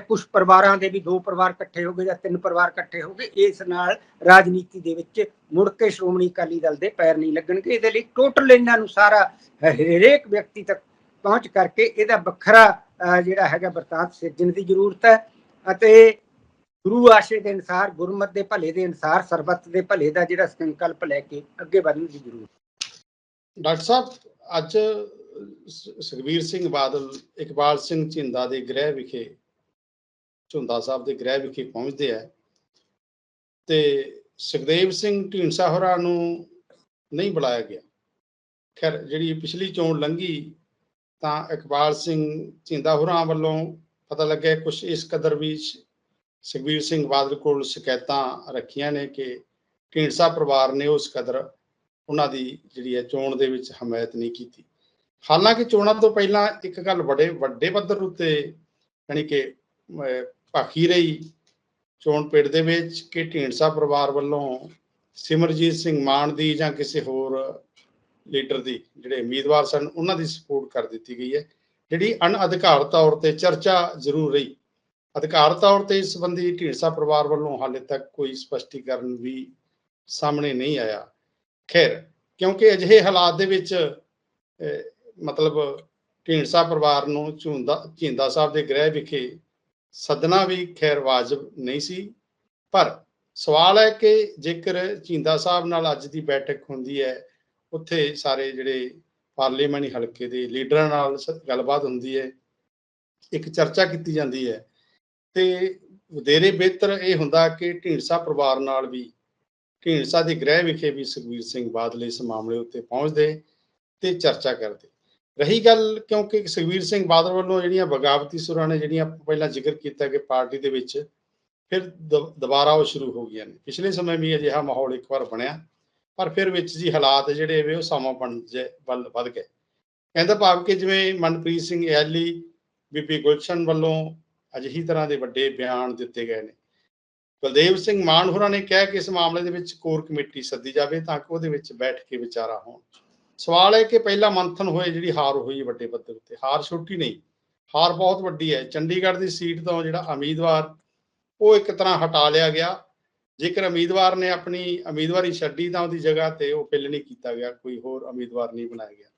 ਕੁਝ ਪਰਿਵਾਰਾਂ ਦੇ ਵੀ ਦੋ ਪਰਿਵਾਰ ਇਕੱਠੇ ਹੋ ਗਏ ਜਾਂ ਤਿੰਨ ਪਰਿਵਾਰ ਇਕੱਠੇ ਹੋ ਗਏ, ਇਸ ਨਾਲ ਰਾਜਨੀਤੀ ਦੇ ਵਿੱਚ ਮੁੜ ਕੇ ਸ਼੍ਰੋਮਣੀ ਅਕਾਲੀ ਦਲ ਦੇ ਪੈਰ ਨਹੀਂ ਲੱਗਣਗੇ। ਇਹਦੇ ਲਈ ਟੋਟਲ ਇਹਨਾਂ ਨੂੰ ਸਾਰਾ ਹਰੇਕ ਵਿਅਕਤੀ ਤੱਕ ਪਹੁੰਚ ਕਰਕੇ ਇਹਦਾ ਵੱਖਰਾ ਜਿਹੜਾ ਹੈਗਾ ਵਰਤਾਂਤ ਸਿਰਜਣ ਦੀ ਜ਼ਰੂਰਤ ਹੈ ਅਤੇ ਗੁਰੂ ਆਸ਼ੇ ਦੇ ਅਨੁਸਾਰ, ਗੁਰਮਤ ਦੇ ਭਲੇ ਦੇ ਅਨੁਸਾਰ, ਸਰਬੱਤ ਦੇ ਭਲੇ ਦਾ ਜਿਹੜਾ ਸੰਕਲਪ ਲੈ ਕੇ ਅੱਗੇ ਵਧਣ ਦੀ ਜ਼ਰੂਰਤ ਡਾਕਟਰ ਸਾਹਿਬ, ਅੱਜ ਸ- ਸੁਖਬੀਰ ਸਿੰਘ ਬਾਦਲ, ਇਕਬਾਲ ਸਿੰਘ ਝਿੰਦਾ ਦੇ ਗ੍ਰਹਿ ਵਿਖੇ ਝੁੰਦਾ ਸਾਹਿਬ ਦੇ ਗ੍ਰਹਿ ਵਿਖੇ ਪਹੁੰਚਦੇ ਆ। ਤੇ ਸੁਖਦੇਵ ਸਿੰਘ ਢੀਂਡਸਾ ਹੋਰਾਂ ਨੂੰ ਨਹੀਂ ਬੁਲਾਇਆ ਗਿਆ। ਖੈਰ, ਜਿਹੜੀ ਪਿਛਲੀ ਚੋਣ ਲੰਘੀ, ਤਾਂ ਇਕਬਾਲ ਸਿੰਘ ਝਿੰਦਾ ਹੋਰਾਂ ਵੱਲੋਂ ਪਤਾ ਲੱਗਿਆ ਕੁਝ ਇਸ ਕਦਰ ਵੀ ਸੁਖਬੀਰ ਸਿੰਘ ਬਾਦਲ ਕੋਲ ਸ਼ਿਕਾਇਤਾਂ ਰੱਖੀਆਂ ਨੇ ਕਿ ਢੀਂਡਸਾ ਪਰਿਵਾਰ ਨੇ ਉਸ ਕਦਰ ਉਹਨਾਂ ਦੀ ਜਿਹੜੀ ਹੈ ਚੋਣ ਦੇ ਵਿੱਚ ਹਮਾਇਤ ਨਹੀਂ ਕੀਤੀ। ਹਾਲਾਂਕਿ ਚੋਣਾਂ ਤੋਂ ਪਹਿਲਾਂ ਇੱਕ ਗੱਲ ਬੜੇ ਵੱਡੇ ਪੱਧਰ ਉੱਤੇ ਯਾਨੀ ਕਿ ਭਾਖੀ ਰਹੀ। ਚੋਣ ਪਿੰਡ ਦੇ ਵਿੱਚ ਕਿ ਢੀਂਡਸਾ ਪਰਿਵਾਰ ਵੱਲੋਂ ਸਿਮਰਜੀਤ ਸਿੰਘ ਮਾਨ ਦੀ ਜਾਂ ਕਿਸੇ ਹੋਰ ਲੀਡਰ ਦੀ ਜਿਹੜੇ ਉਮੀਦਵਾਰ ਸਨ, ਉਹਨਾਂ ਦੀ ਸਪੋਰਟ ਕਰ ਦਿੱਤੀ ਗਈ ਹੈ। ਜਿਹੜੀ ਅਣਅਧਿਕਾਰ ਤੌਰ ਤੇ ਚਰਚਾ ਜ਼ਰੂਰ ਰਹੀ। ਅਧਿਕਾਰ ਤੌਰ ਤੇ ਇਸ ਸੰਬੰਧੀ ਢੀਂਡਸਾ ਪਰਿਵਾਰ ਵੱਲੋਂ ਹਾਲੇ ਤੱਕ ਕੋਈ ਸਪਸ਼ਟੀਕਰਨ ਵੀ ਸਾਹਮਣੇ ਨਹੀਂ ਆਇਆ। ਖੈਰ, ਕਿਉਂਕਿ ਅਜਿਹੇ ਹਾਲਾਤ ਦੇ ਵਿੱਚ ਮਤਲਬ ਢੀਂਡਸਾ ਪਰਿਵਾਰ ਨੂੰ ਝੁੰਦਾ, ਝਿੰਦਾ ਸਾਹਿਬ ਦੇ ਗ੍ਰਹਿ ਵਿਖੇ ਸੱਦਣਾ ਵੀ ਖੈਰ ਵਾਜਬ ਨਹੀਂ ਸੀ, ਪਰ ਸਵਾਲ ਹੈ ਕਿ ਜੇਕਰ ਝਿੰਦਾ ਸਾਹਿਬ ਨਾਲ ਅੱਜ ਦੀ ਬੈਠਕ ਹੁੰਦੀ ਹੈ, ਉੱਥੇ ਸਾਰੇ ਜਿਹੜੇ ਪਾਰਲੀਮਾਨੀ ਹਲਕੇ ਦੇ ਲੀਡਰਾਂ ਨਾਲ ਸ- ਗੱਲਬਾਤ ਹੁੰਦੀ ਹੈ, ਇੱਕ ਚਰਚਾ ਕੀਤੀ ਜਾਂਦੀ ਹੈ, ਤੇ ਵਧੇਰੇ ਬਿਹਤਰ ਇਹ ਹੁੰਦਾ ਕਿ ਢੀਂਡਸਾ ਪਰਿਵਾਰ ਨਾਲ ਵੀ, ਢੀਂਡਸਾ ਦੇ ਗ੍ਰਹਿ ਵਿਖੇ ਵੀ ਸੁਖਬੀਰ ਸਿੰਘ ਬਾਦਲ ਇਸ ਮਾਮਲੇ ਉੱਤੇ ਪਹੁੰਚਦੇ ਤੇ ਚਰਚਾ ਕਰਦੇ। ਰਹੀ ਗੱਲ ਕਿਉਂਕਿ ਸੁਖਬੀਰ ਸਿੰਘ ਬਾਦਲ ਵੱਲੋਂ ਜਿਹੜੀਆਂ ਬਗਾਵਤੀ ਸੁਰਾਂ ਨੇ ਜਿਹੜੀਆਂ ਪਹਿਲਾਂ ਜ਼ਿਕਰ ਕੀਤਾ ਕਿ ਪਾਰਟੀ ਦੇ ਵਿੱਚ ਫਿਰ ਦ- ਦੁਬਾਰਾ ਉਹ ਸ਼ੁਰੂ ਹੋ ਗਈਆਂ ਨੇ। ਪਿਛਲੇ ਸਮੇਂ ਵੀ ਅਜਿਹਾ ਮਾਹੌਲ ਇੱਕ ਵਾਰ ਬਣਿਆ, ਪਰ ਫਿਰ ਵਿੱਚ ਜੀ ਹਾਲਾਤ ਜਿਹੜੇ ਵੇ ਉਹ ਸਮਾਂ ਬਣ ਜੇ, ਵੱਲ ਵੱਧ ਗਏ। ਕਹਿੰਦਾ ਭਾਵ ਕਿ ਜਿਵੇਂ ਮਨਪ੍ਰੀਤ ਸਿੰਘ ਐਲੀ, ਬੀਬੀ ਗੁਲਸ਼ਨ ਵੱਲੋਂ ਅਜਿਹੀ ਤਰ੍ਹਾਂ ਦੇ ਵੱਡੇ ਬਿਆਨ ਦਿੱਤੇ ਗਏ ਨੇ। ਬਲਦੇਵ ਸਿੰਘ ਮਾਨ ਹੋਰਾਂ ਨੇ ਕਿਹਾ ਕਿ ਇਸ ਮਾਮਲੇ ਦੇ ਵਿੱਚ ਕੋਰ ਕਮੇਟੀ ਸੱਦੀ ਜਾਵੇ ਤਾਂ ਕਿ ਉਹਦੇ ਵਿੱਚ ਬੈਠ ਕੇ ਵਿਚਾਰਾ ਹੋਣ। ਸਵਾਲ ਹੈ ਕਿ ਪਹਿਲਾ ਮੰਥਨ ਹੋਏ, ਜਿਹੜੀ ਹਾਰ ਹੋਈ ਹੈ ਵੱਡੇ ਪੱਧਰ ਉੱਤੇ। ਹਾਰ ਛੋਟੀ ਨਹੀਂ, ਹਾਰ ਬਹੁਤ ਵੱਡੀ ਹੈ। ਚੰਡੀਗੜ੍ਹ ਦੀ ਸੀਟ ਤੋਂ ਜਿਹੜਾ ਉਮੀਦਵਾਰ, ਉਹ ਇੱਕ ਤਰ੍ਹਾਂ ਹਟਾ ਲਿਆ ਗਿਆ। ਜੇਕਰ ਉਮੀਦਵਾਰ ਨੇ ਆਪਣੀ ਉਮੀਦਵਾਰੀ ਛੱਡੀ ਤਾਂ ਉਹਦੀ ਜਗ੍ਹਾ ਤੇ ਉਹ ਫਿਲ ਨਹੀਂ ਕੀਤਾ ਗਿਆ, ਕੋਈ ਹੋਰ ਉਮੀਦਵਾਰ ਨਹੀਂ ਬਣਾਇਆ ਗਿਆ।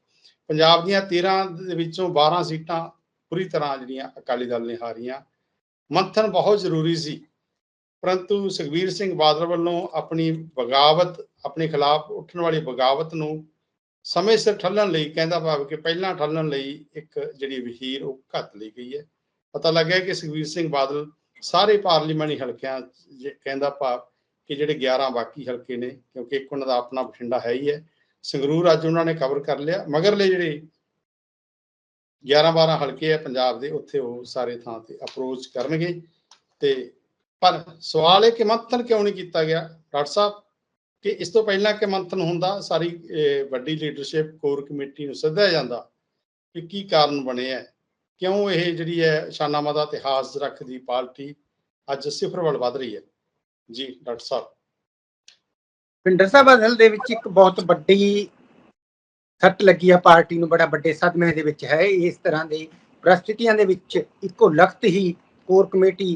ਪੰਜਾਬ ਦੀਆਂ 13 ਦੇ ਵਿੱਚੋਂ 12 ਸੀਟਾਂ ਪੂਰੀ ਤਰ੍ਹਾਂ ਜਿਹੜੀਆਂ ਅਕਾਲੀ ਦਲ ਨੇ ਹਾਰੀਆਂ। ਮੰਥਨ ਬਹੁਤ ਜ਼ਰੂਰੀ ਸੀ। ਪਰੰਤੂ ਸੁਖਬੀਰ ਸਿੰਘ ਬਾਦਲ ਵੱਲੋਂ ਆਪਣੀ ਬਗਾਵਤ, ਆਪਣੇ ਖਿਲਾਫ ਉੱਠਣ ਵਾਲੀ ਬਗਾਵਤ ਨੂੰ ਸਮੇਂ ਸਿਰ ਠੱਲਣ ਲਈ ਕਹਿੰਦਾ ਭਾਵ ਕਿ ਪਹਿਲਾਂ ਠੱਲਣ ਲਈ ਇੱਕ ਜਿਹੜੀ ਵਹੀਰ ਉਹ ਘੱਤ ਲਈ ਗਈ ਹੈ। ਪਤਾ ਲੱਗਿਆ ਕਿ ਸੁਖਬੀਰ ਸਿੰਘ ਬਾਦਲ ਸਾਰੇ ਪਾਰਲੀਮਾਨੀ ਹਲਕਿਆਂ ਕਹਿੰਦਾ ਭਾਵ ਕਿ ਜਿਹੜੇ 11 ਬਾਕੀ ਹਲਕੇ ਨੇ, ਕਿਉਂਕਿ ਇੱਕ ਉਹਨਾਂ ਦਾ ਆਪਣਾ ਬਠਿੰਡਾ ਹੈ ਹੀ ਹੈ, ਸੰਗਰੂਰ ਅੱਜ ਉਹਨਾਂ ਨੇ ਕਵਰ ਕਰ ਲਿਆ। ਮਗਰਲੇ ਜਿਹੜੇ 11 12 ਹਲਕੇ ਆ ਪੰਜਾਬ ਦੇ, ਉੱਥੇ ਉਹ ਸਾਰੇ ਥਾਂ ਤੇ ਅਪਰੋਚ ਕਰਨਗੇ। ਤੇ ਪਰ ਸਵਾਲ ਹੈ ਕਿ ਮੰਥਨ ਕਿਉਂ ਨਹੀਂ ਕੀਤਾ ਗਿਆ? ਡਾਕਟਰ ਸਾਹਿਬ ਕਿ ਇਸ ਤੋਂ ਪਹਿਲਾਂ ਕਿ ਮੰਥਨ ਹੁੰਦਾ, ਸਾਰੀ ਵੱਡੀ ਲੀਡਰਸ਼ਿਪ ਕੋਰ ਕਮੇਟੀ ਨੂੰ ਸੱਦਿਆ ਜਾਂਦਾ ਕਿ ਕੀ ਕਾਰਨ ਬਣੇ ਕਿਉਂ ਇਹ ਜਿਹੜੀ ਹੈ ਸ਼ਾਨਾਮਾ ਦਾ ਇਤਿਹਾਸ ਰੱਖਦੀ ਪਾਰਟੀ ਅੱਜ ਸਿਫਰ ਵੱਲ ਵਧ ਰਹੀ ਹੈ ਜੀ, ਡਾਕਟਰ ਸਾਹਿਬ। ਪਿੰਡਰ ਸਾਹਿਬ, ਅਸਲ ਦੇ ਵਿੱਚ ਇੱਕ ਬਹੁਤ ਵੱਡੀ ਸੱਟ ਲੱਗੀ ਆ ਪਾਰਟੀ ਨੂੰ, ਬੜਾ ਵੱਡੇ ਸਦਮੇ ਦੇ ਵਿੱਚ ਹੈ। ਇਸ ਤਰ੍ਹਾਂ ਦੇ ਪ੍ਰਸਥਿਤੀਆਂ ਦੇ ਵਿੱਚ ਇੱਕੋ ਲਖਤ ਹੀ ਕੋਰ ਕਮੇਟੀ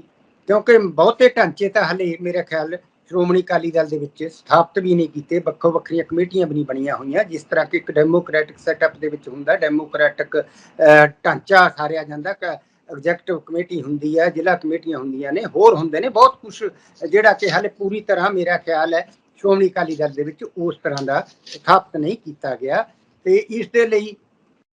ਕਿਉਂਕਿ ਬਹੁਤੇ ਢਾਂਚੇ ਤਾਂ ਹਲੇ ਮੇਰੇ ਖਿਆਲ ਸ਼੍ਰੋਮਣੀ ਅਕਾਲੀ ਦਲ ਦੇ ਵਿੱਚ ਸਥਾਪਿਤ ਵੀ ਨਹੀਂ ਕੀਤੇ, ਵੱਖੋ ਵੱਖਰੀਆਂ ਕਮੇਟੀਆਂ ਵੀ ਨਹੀਂ ਬਣੀਆਂ ਹੋਈਆਂ, ਜਿਸ ਤਰ੍ਹਾਂ ਕਿ ਇੱਕ ਡੈਮੋਕ੍ਰੈਟਿਕ ਸੈਟਅਪ ਦੇ ਵਿੱਚ ਹੁੰਦਾ, ਡੈਮੋਕ੍ਰੈਟਿਕ ਢਾਂਚਾ ਸਾਰਿਆ ਜਾਂਦਾ ਕਿ ਐਗਜ਼ੈਕਟਿਵ ਕਮੇਟੀ ਹੁੰਦੀ ਹੈ ਜ਼ਿਲ੍ਹਾ ਕਮੇਟੀਆਂ ਹੁੰਦੀਆਂ ਨੇ, ਹੋਰ ਹੁੰਦੇ ਨੇ, ਬਹੁਤ ਕੁਝ ਜਿਹੜਾ ਕਿ ਹਾਲੇ ਪੂਰੀ ਤਰ੍ਹਾਂ ਮੇਰਾ ਖਿਆਲ ਹੈ, ਸ਼੍ਰੋਮਣੀ ਅਕਾਲੀ ਦਲ ਦੇ ਵਿੱਚ ਉਸ ਤਰ੍ਹਾਂ ਦਾ ਸਥਾਪਿਤ ਨਹੀਂ ਕੀਤਾ ਗਿਆ, ਤੇ ਇਸ ਦੇ ਲਈ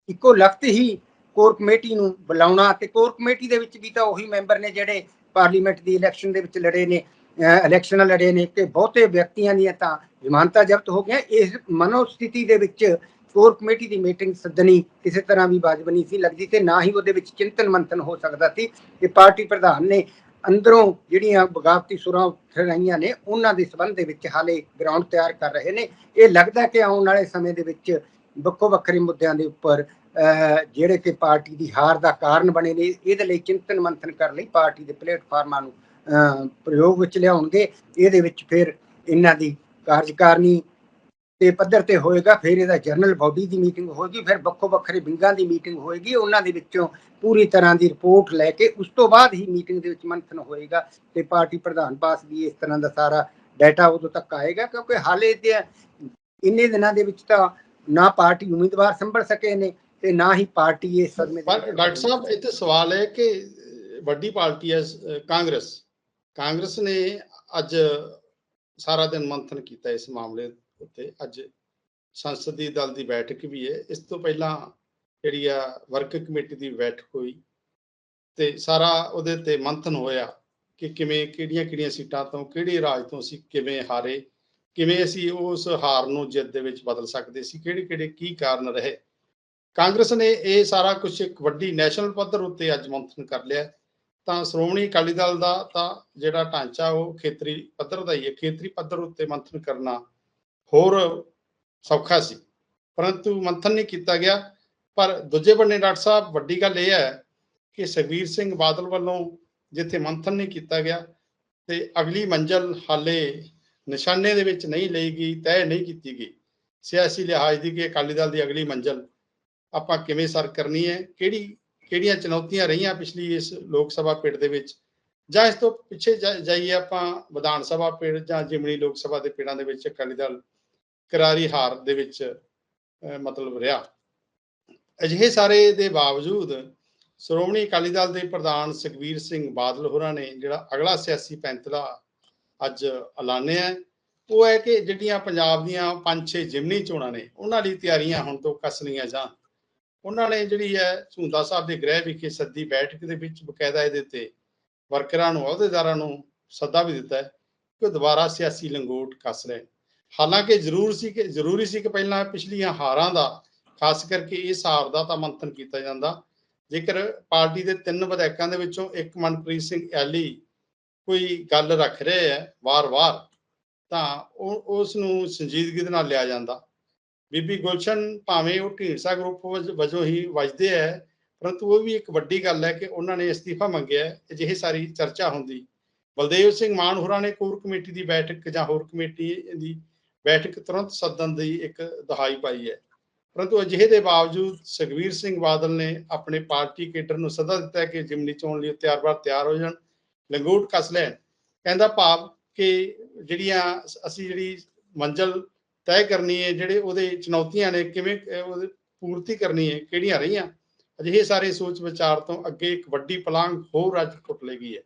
ਇੱਕੋ ਲਖਤ ਹੀ ਕੋਰ ਕਮੇਟੀ ਨੂੰ ਬੁਲਾਉਣਾ, ਤੇ ਕੋਰ ਕਮੇਟੀ ਦੇ ਵਿੱਚ ਵੀ ਤਾਂ ਉਹੀ ਮੈਂਬਰ ਨੇ ਜਿਹੜੇ ਪਾਰਲੀਮੈਂਟ ਦੀ ਇਲੈਕਸ਼ਨ ਦੇ ਵਿੱਚ ਲੜੇ ਨੇ ਇਲੈਕਸ਼ਨ ਲੜੇ ਨੇ ਕਿ ਬਹੁਤੇ ਵਿਅਕਤੀਆਂ ਦੀਆਂ ਤਾਂ ਜ਼ਮਾਨਤਾਂ ਜ਼ਬਤ ਹੋ ਗਈਆਂ। ਇਸ ਮਨੋਸਥਿਤੀ ਦੇ ਵਿੱਚ ਕੋਰ ਕਮੇਟੀ ਦੀ ਮੀਟਿੰਗ ਸੱਦਣੀ ਕਿਸੇ ਤਰ੍ਹਾਂ ਵੀ ਵਾਜਬ ਨਹੀਂ ਸੀ ਲੱਗਦੀ ਤੇ ਨਾ ਹੀ ਉਹਦੇ ਵਿੱਚ ਚਿੰਤਨ ਮੰਥਨ ਹੋ ਸਕਦਾ ਸੀ। ਕਿ ਪਾਰਟੀ ਪ੍ਰਧਾਨ ਨੇ ਅੰਦਰੋਂ ਜਿਹੜੀਆਂ ਬਗਾਵਤੀ ਸੁਰਾਂ ਉੱਠ ਰਹੀਆਂ ਨੇ, ਉਹਨਾਂ ਦੇ ਸਬੰਧ ਦੇ ਵਿੱਚ ਹਾਲੇ ਗਰਾਊਂਡ ਤਿਆਰ ਕਰ ਰਹੇ ਨੇ। ਇਹ ਲੱਗਦਾ ਕਿ ਆਉਣ ਵਾਲੇ ਸਮੇਂ ਦੇ ਵਿੱਚ ਵੱਖੋ ਵੱਖਰੇ ਮੁੱਦਿਆਂ ਦੇ ਉੱਪਰ ਜਿਹੜੇ ਕਿ ਪਾਰਟੀ ਦੀ ਹਾਰ ਦਾ ਕਾਰਨ ਬਣੇ ਨੇ, ਇਹਦੇ ਲਈ ਚਿੰਤਨ ਮੰਥਨ ਕਰਨ ਲਈ ਪਾਰਟੀ ਦੇ ਪਲੇਟਫਾਰਮਾਂ ਨੂੰ ਪ੍ਰਯੋਗ ਵਿੱਚ ਲਿਆਉਣਗੇ, ਇਹਦੇ ਵਿੱਚ ਫਿਰ ਇਹਨਾਂ ਦੀ ਕਾਰਜਕਾਰਨੀ ਤੇ ਪੱਧਰ ਤੇ ਹੋਏਗਾ, ਫਿਰ ਇਹਦਾ ਜਨਰਲ ਬਾਡੀ ਦੀ ਮੀਟਿੰਗ ਹੋਏਗੀ, ਫਿਰ ਵੱਖੋ ਵੱਖਰੇ ਵਿੰਗਾਂ ਦੀ ਮੀਟਿੰਗ ਹੋਏਗੀ, ਉਹਨਾਂ ਦੇ ਵਿੱਚੋਂ ਪੂਰੀ ਤਰ੍ਹਾਂ ਦੀ ਰਿਪੋਰਟ ਲੈ ਕੇ ਉਸ ਤੋਂ ਬਾਅਦ ਹੀ ਮੀਟਿੰਗ ਦੇ ਵਿੱਚ ਮੰਥਨ ਹੋਏਗਾ ਤੇ ਪਾਰਟੀ ਪ੍ਰਧਾਨ ਪਾਸ ਵੀ ਇਸ ਤਰ੍ਹਾਂ ਦਾ ਸਾਰਾ ਡਾਟਾ ਉਦੋਂ ਤੱਕ ਆਏਗਾ, ਕਿਉਂਕਿ ਹਾਲੇ ਤੇ ਇੰਨੇ ਦਿਨਾਂ ਦੇ ਵਿੱਚ ਤਾਂ ਨਾ ਪਾਰਟੀ ਉਮੀਦਵਾਰ ਸੰਭਲ ਸਕੇ ਨੇ ਤੇ ਨਾ ਹੀ ਪਾਰਟੀ ਇਸ ਸਦਮੇ ਪਰ ਡਾਕਟਰ ਸਾਹਿਬ, ਇੱਥੇ ਸਵਾਲ ਹੈ ਕਿ ਵੱਡੀ ਪਾਰਟੀ ਹੈ ਕਾਂਗਰਸ। ਕਾਂਗਰਸ ਨੇ ਅੱਜ ਸਾਰਾ ਦਿਨ ਮੰਥਨ ਕੀਤਾ ਇਸ ਮਾਮਲੇ ਉੱਤੇ। ਅੱਜ ਸੰਸਦੀ ਦਲ ਦੀ ਬੈਠਕ ਵੀ ਹੈ। ਇਸ ਤੋਂ ਪਹਿਲਾਂ ਜਿਹੜੀ ਆ ਵਰਕ ਕਮੇਟੀ ਦੀ ਬੈਠਕ ਹੋਈ ਤੇ ਸਾਰਾ ਉਹਦੇ ਤੇ ਮੰਥਨ ਹੋਇਆ ਕਿ ਕਿਵੇਂ ਕਿਹੜੀਆਂ ਕਿਹੜੀਆਂ ਸੀਟਾਂ ਤੋਂ, ਕਿਹੜੇ ਰਾਜ ਤੋਂ ਅਸੀਂ ਕਿਵੇਂ ਹਾਰੇ, ਕਿਵੇਂ ਅਸੀਂ ਉਸ ਹਾਰ ਨੂੰ ਜਿੱਤ ਦੇ ਵਿੱਚ ਬਦਲ ਸਕਦੇ ਸੀ ਕਿਹੜੇ ਕਿਹੜੇ ਕੀ ਕਾਰਨ ਰਹੇ। ਕਾਂਗਰਸ ਨੇ ਇਹ ਸਾਰਾ ਕੁਝ ਇੱਕ ਵੱਡੀ ਨੈਸ਼ਨਲ ਪੱਧਰ ਉੱਤੇ ਅੱਜ ਮੰਥਨ ਕਰ ਲਿਆ। ਤਾਂ ਸ਼੍ਰੋਮਣੀ ਅਕਾਲੀ ਦਲ ਦਾ ਤਾਂ ਜਿਹੜਾ ਢਾਂਚਾ ਉਹ ਖੇਤਰੀ ਪੱਧਰ ਦਾ ਹੀ ਹੈ। ਖੇਤਰੀ ਪੱਧਰ ਉੱਤੇ ਮੰਥਨ ਕਰਨਾ ਹੋਰ ਸੌਖਾ ਸੀ। ਪਰੰਤੂ ਮੰਥਨ ਨਹੀਂ ਕੀਤਾ ਗਿਆ। ਪਰ ਦੂਜੇ ਬੰਨੇ ਡਾਕਟਰ ਸਾਹਿਬ, ਵੱਡੀ ਗੱਲ ਇਹ ਹੈ ਕਿ ਸੁਖਬੀਰ ਸਿੰਘ ਬਾਦਲ ਵੱਲੋਂ ਜਿੱਥੇ ਮੰਥਨ ਨਹੀਂ ਕੀਤਾ ਗਿਆ ਤੇ ਅਗਲੀ ਮੰਜ਼ਲ ਹਾਲੇ ਨਿਸ਼ਾਨੇ ਦੇ ਵਿੱਚ ਨਹੀਂ ਲਈ ਗਈ, ਤੈਅ ਨਹੀਂ ਕੀਤੀ ਗਈ। ਸਿਆਸੀ ਲਿਹਾਜ਼ ਦੀ ਕਿ ਅਕਾਲੀ ਦਲ ਦੀ ਅਗਲੀ ਮੰਜ਼ਲ ਆਪਾਂ ਕਿਵੇਂ ਸਰ ਕਰਨੀ ਹੈ, ਕਿਹੜੀ ਕਿਹੜੀਆਂ ਚੁਣੌਤੀਆਂ ਰਹੀਆਂ ਪਿਛਲੀ ਇਸ ਲੋਕ ਸਭਾ ਪਿੜ ਦੇ ਵਿੱਚ? ਜਾਂ ਇਸ ਤੋਂ ਪਿੱਛੇ ਜਾ- ਜਾਈਏ ਆਪਾਂ ਵਿਧਾਨ ਸਭਾ ਪਿੜ ਜਾਂ ਜਿਮਣੀ ਲੋਕ ਸਭਾ ਦੇ ਪਿੜਾਂ ਦੇ ਵਿੱਚ ਅਕਾਲੀ ਦਲ ਕਰਾਰੀ ਹਾਰ ਦੇ ਵਿੱਚ ਮਤਲਬ ਰਿਹਾ। ਅਜਿਹੇ ਸਾਰੇ ਦੇ ਬਾਵਜੂਦ ਸ਼੍ਰੋਮਣੀ ਅਕਾਲੀ ਦਲ ਦੇ ਪ੍ਰਧਾਨ ਸੁਖਬੀਰ ਸਿੰਘ ਬਾਦਲ ਹੋਰਾਂ ਨੇ ਜਿਹੜਾ ਅਗਲਾ ਸਿਆਸੀ ਪੈਂਤਲਾ ਅੱਜ ਐਲਾਨਿਆ ਉਹ ਹੈ ਕਿ ਜਿਹੜੀਆਂ ਪੰਜਾਬ ਦੀਆਂ ਪੰਜ ਛੇ ਜਿਮਨੀ ਚੋਣਾਂ ਨੇ, ਉਹਨਾਂ ਲਈ ਤਿਆਰੀਆਂ ਹੁਣ ਤੋਂ ਕੱਸ ਲਈਆਂ ਜਾਣ ਉਹਨਾਂ ਨੇ ਜਿਹੜੀ ਹੈ ਝੁੰਦਾ ਸਾਹਿਬ ਦੇ ਗ੍ਰਹਿ ਵਿਖੇ ਸੱਦੀ ਬੈਠਕ ਦੇ ਵਿੱਚ ਬਕਾਇਦਾ ਇਹਦੇ ਤੇ ਵਰਕਰਾਂ ਨੂੰ, ਅਹੁਦੇਦਾਰਾਂ ਨੂੰ ਸੱਦਾ ਵੀ ਦਿੱਤਾ ਹੈ ਕਿ ਦੁਬਾਰਾ ਸਿਆਸੀ ਲੰਗੋਟ ਕੱਸ ਲੈਣ। ਹਾਲਾਂਕਿ ਜ਼ਰੂਰ ਸੀ ਕਿ, ਜ਼ਰੂਰੀ ਸੀ ਕਿ ਪਹਿਲਾਂ ਪਿਛਲੀਆਂ ਹਾਰਾਂ ਦਾ, ਖਾਸ ਕਰਕੇ ਇਸ ਹਾਰ ਦਾ ਤਾਂ ਮੰਥਨ ਕੀਤਾ ਜਾਂਦਾ। ਜੇਕਰ ਪਾਰਟੀ ਦੇ ਤਿੰਨ ਵਿਧਾਇਕਾਂ ਦੇ ਵਿੱਚੋਂ ਇੱਕ ਮਨਪ੍ਰੀਤ ਸਿੰਘ ਐਲੀ ਕੋਈ ਗੱਲ ਰੱਖ ਰਿਹਾ ਹੈ ਵਾਰ-ਵਾਰ, ਤਾਂ ਉਹ, ਉਸ ਨੂੰ ਸੰਜੀਦਗੀ ਦੇ ਨਾਲ ਲਿਆ ਜਾਂਦਾ। ਬੀਬੀ ਗੁਲਸ਼ਨ ਭਾਵੇਂ ਉਹ ਢੀਂਡਸਾ ਗਰੁੱਪ ਵਜੋਂ ਹੀ ਵੱਜਦੇ ਹੈ ਪਰੰਤੂ ਉਹ ਵੀ ਇੱਕ ਵੱਡੀ ਗੱਲ ਹੈ ਕਿ ਉਹਨਾਂ ਨੇ ਅਸਤੀਫਾ ਮੰਗਿਆ ਹੈ ਅਜਿਹੀ ਸਾਰੀ ਚਰਚਾ ਹੁੰਦੀ। ਬਲਦੇਵ ਸਿੰਘ ਮਾਨ ਹੋਰਾਂ ਨੇ ਕੋਰ ਕਮੇਟੀ ਦੀ ਬੈਠਕ ਜਾਂ ਹੋਰ ਕਮੇਟੀ ਦੀ ਬੈਠਕ ਤੁਰੰਤ ਸੱਦਣ ਦੀ ਇੱਕ ਦਹਾਈ ਪਾਈ ਹੈ ਪਰੰਤੂ ਅਜਿਹੇ ਦੇ ਬਾਵਜੂਦ ਸੁਖਵੀਰ ਸਿੰਘ ਬਾਦਲ ਨੇ ਆਪਣੇ ਪਾਰਟੀ ਕੇਡਰ ਨੂੰ ਸੱਦਾ ਦਿੱਤਾ ਕਿ ਜਿਮਨੀ ਚੋਣ ਲਈ ਤਿਆਰ-ਬਾਰ ਤਿਆਰ ਹੋ ਜਾਣ, ਲੰਗੂਟ ਕੱਸ ਲੈਣ। ਕਹਿੰਦਾ ਭਾਵ ਕਿ ਜਿਹੜੀਆਂ ਅਸੀਂ ਜਿਹੜੀ ਮੰਜ਼ਲ ਤੈਅ ਕਰਨੀ ਹੈ ਜਿਹੜੇ ਉਹਦੇ ਚੁਣੌਤੀਆਂ ਨੇ, ਕਿਵੇਂ ਉਹਦੀ ਪੂਰਤੀ ਕਰਨੀ ਹੈ, ਕਿਹੜੀਆਂ ਰਹੀਆਂ? ਅਜਿਹੇ ਸਾਰੇ ਸੋਚ ਵਿਚਾਰ ਤੋਂ ਅੱਗੇ ਇੱਕ ਵੱਡੀ ਪਲਾਂਗ ਹੋਰ ਅੱਜ ਟੁੱਟ ਲੇਗੀ ਹੈ।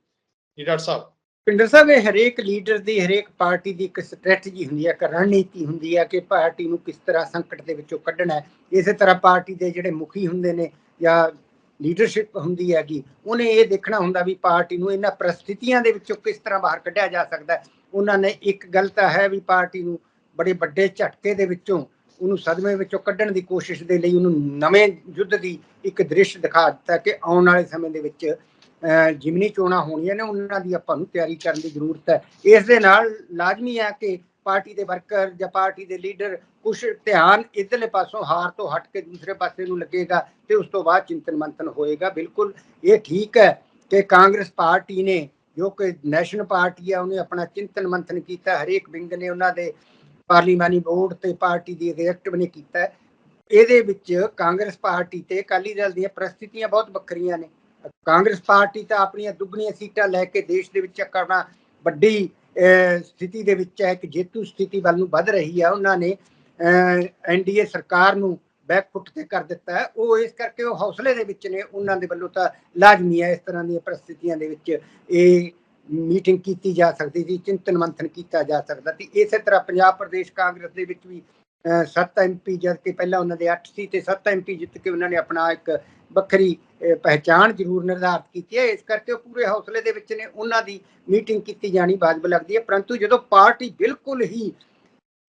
ਜੀ ਡਾਕਟਰ ਸਾਹਿਬ। ਪਿੰਡਰ ਸਾਹਿਬ, ਇਹ ਹਰੇਕ ਲੀਡਰ ਦੀ, ਹਰੇਕ ਪਾਰਟੀ ਦੀ ਇੱਕ ਸਟ੍ਰੈਟਜੀ ਹੁੰਦੀ ਹੈ, ਇੱਕ ਰਣਨੀਤੀ ਹੁੰਦੀ ਹੈ ਕਿ ਪਾਰਟੀ ਨੂੰ ਕਿਸ ਤਰ੍ਹਾਂ ਸੰਕਟ ਦੇ ਵਿੱਚੋਂ ਕੱਢਣਾ ਹੈ। ਇਸੇ ਤਰ੍ਹਾਂ ਪਾਰਟੀ ਦੇ ਜਿਹੜੇ ਮੁਖੀ ਹੁੰਦੇ ਨੇ ਜਾਂ ਲੀਡਰਸ਼ਿਪ ਹੁੰਦੀ ਹੈਗੀ, ਉਹਨੇ ਇਹ ਦੇਖਣਾ ਹੁੰਦਾ ਵੀ ਪਾਰਟੀ ਨੂੰ ਇਹਨਾਂ ਪ੍ਰਸਥਿਤੀਆਂ ਦੇ ਵਿੱਚੋਂ ਕਿਸ ਤਰ੍ਹਾਂ ਬਾਹਰ ਕੱਢਿਆ ਜਾ ਸਕਦਾ ਹੈ। ਉਹਨਾਂ ਨੇ ਇੱਕ ਗੱਲ ਤਾਂ ਹੈ ਵੀ ਪਾਰਟੀ ਨੂੰ ਬੜੇ ਵੱਡੇ ਝਟਕੇ ਦੇ ਵਿੱਚੋਂ ਉਹਨੂੰ ਸਦਮੇ ਵਿੱਚੋਂ ਕੱਢਣ ਦੀ ਕੋਸ਼ਿਸ਼ ਦੇ ਲਈ ਉਹਨੂੰ ਨਵੇਂ ਯੁੱਧ ਦੀ ਇੱਕ ਦ੍ਰਿਸ਼ ਦਿਖਾ ਦਿੱਤਾ ਕਿ ਆਉਣ ਵਾਲੇ ਸਮੇਂ ਦੇ ਵਿੱਚ ਜਿਮਨੀ ਚੋਣਾਂ ਹੋਣੀਆਂ ਨੇ, ਉਹਨਾਂ ਦੀ ਆਪਾਂ ਨੂੰ ਤਿਆਰੀ ਕਰਨ ਦੀ ਜ਼ਰੂਰਤ ਹੈ। ਇਸ ਦੇ ਨਾਲ ਲਾਜ਼ਮੀ ਹੈ ਕਿ ਪਾਰਟੀ ਦੇ ਵਰਕਰ ਜਾਂ ਪਾਰਟੀ ਦੇ ਲੀਡਰ ਕੁਝ ਧਿਆਨ ਇਧਰਲੇ ਪਾਸੋਂ ਹਾਰ ਤੋਂ ਹਟ ਕੇ ਦੂਸਰੇ ਪਾਸੇ ਨੂੰ ਲੱਗੇਗਾ ਤੇ ਉਸ ਤੋਂ ਬਾਅਦ ਚਿੰਤਨ ਮੰਥਨ ਹੋਏਗਾ। ਬਿਲਕੁਲ ਇਹ ਠੀਕ ਹੈ ਕਿ ਕਾਂਗਰਸ ਪਾਰਟੀ ਨੇ ਜੋ ਕਿ ਨੈਸ਼ਨਲ ਪਾਰਟੀ ਹੈ ਉਹਨੇ ਆਪਣਾ ਚਿੰਤਨ ਮੰਥਨ ਕੀਤਾ, ਹਰੇਕ ਵਿੰਗ ਨੇ ਉਹਨਾਂ ਦੇ ਪਾਰਲੀਮਾਨੀ ਬੋਰਡ ਤੇ ਪਾਰਟੀ ਦੀ ਐਗਜ਼ੈਕਟਿਵ ਨੇ ਕੀਤਾ। ਇਹਦੇ ਵਿੱਚ ਕਾਂਗਰਸ ਪਾਰਟੀ ਤੇ ਅਕਾਲੀ ਦਲ ਦੀਆਂ ਪ੍ਰਸਥਿਤੀਆਂ ਬਹੁਤ ਵੱਖਰੀਆਂ ਨੇ। ਕਾਂਗਰਸ ਪਾਰਟੀ ਤਾਂ ਆਪਣੀਆਂ ਦੁੱਗਣੀਆਂ ਸੀਟਾਂ ਲੈ ਕੇ ਦੇਸ਼ ਦੇ ਵਿੱਚ ਕਰਨਾ ਵੱਡੀ ਸਥਿਤੀ ਦੇ ਵਿੱਚ ਹੈ ਕਿ ਜੇਤੂ ਸਥਿਤੀ ਵੱਲ ਨੂੰ ਵੱਧ ਰਹੀ ਹੈ ਉਹਨਾਂ ਨੇ ਐਨਡੀਏ ਸਰਕਾਰ ਨੂੰ ਬੈਕਫੁੱਟ ਤੇ ਕਰ ਦਿੱਤਾ ਹੈ। ਉਹ ਇਸ ਕਰਕੇ ਉਹ ਹੌਸਲੇ ਦੇ ਵਿੱਚ ਨੇ। ਉਹਨਾਂ ਦੇ ਵੱਲੋਂ ਤਾਂ ਲਾਜ਼ਮੀ ਹੈ ਇਸ ਤਰ੍ਹਾਂ ਦੀਆਂ ਪ੍ਰਸਥਿਤੀਆਂ ਦੇ ਵਿੱਚ। ਇਹ ਮੀਟਿੰਗ ਕੀਤੀ ਜਾ ਸਕਦੀ ਸੀ ਚਿੰਤਨ ਮੰਥਨ ਕੀਤਾ ਜਾ ਸਕਦਾ ਸੀ। ਇਸੇ ਤਰ੍ਹਾਂ ਪੰਜਾਬ ਪ੍ਰਦੇਸ਼ ਕਾਂਗਰਸ ਦੇ ਵਿੱਚ ਵੀ 7 ਐਮਪੀ ਜਦ ਕਿ ਪਹਿਲਾਂ ਉਹਨਾਂ ਦੇ 8 ਸੀ ਤੇ 7 ਐਮਪੀ ਜਿੱਤ ਕੇ ਉਹਨਾਂ ਨੇ ਆਪਣਾ ਇੱਕ ਵੱਖਰੀ ਅਹ, ਪਹਿਚਾਣ ਜ਼ਰੂਰ ਨਿਰਧਾਰਤ ਕੀਤੀ ਹੈ। ਇਸ ਕਰਕੇ ਉਹ ਪੂਰੇ ਹੌਸਲੇ ਦੇ ਵਿੱਚ ਨੇ ਉਹਨਾਂ ਦੀ ਮੀਟਿੰਗ ਕੀਤੀ ਜਾਣੀ ਵਾਜਬ ਲੱਗਦੀ ਹੈ। ਪਰੰਤੂ ਜਦੋਂ ਪਾਰਟੀ ਬਿਲਕੁਲ ਹੀ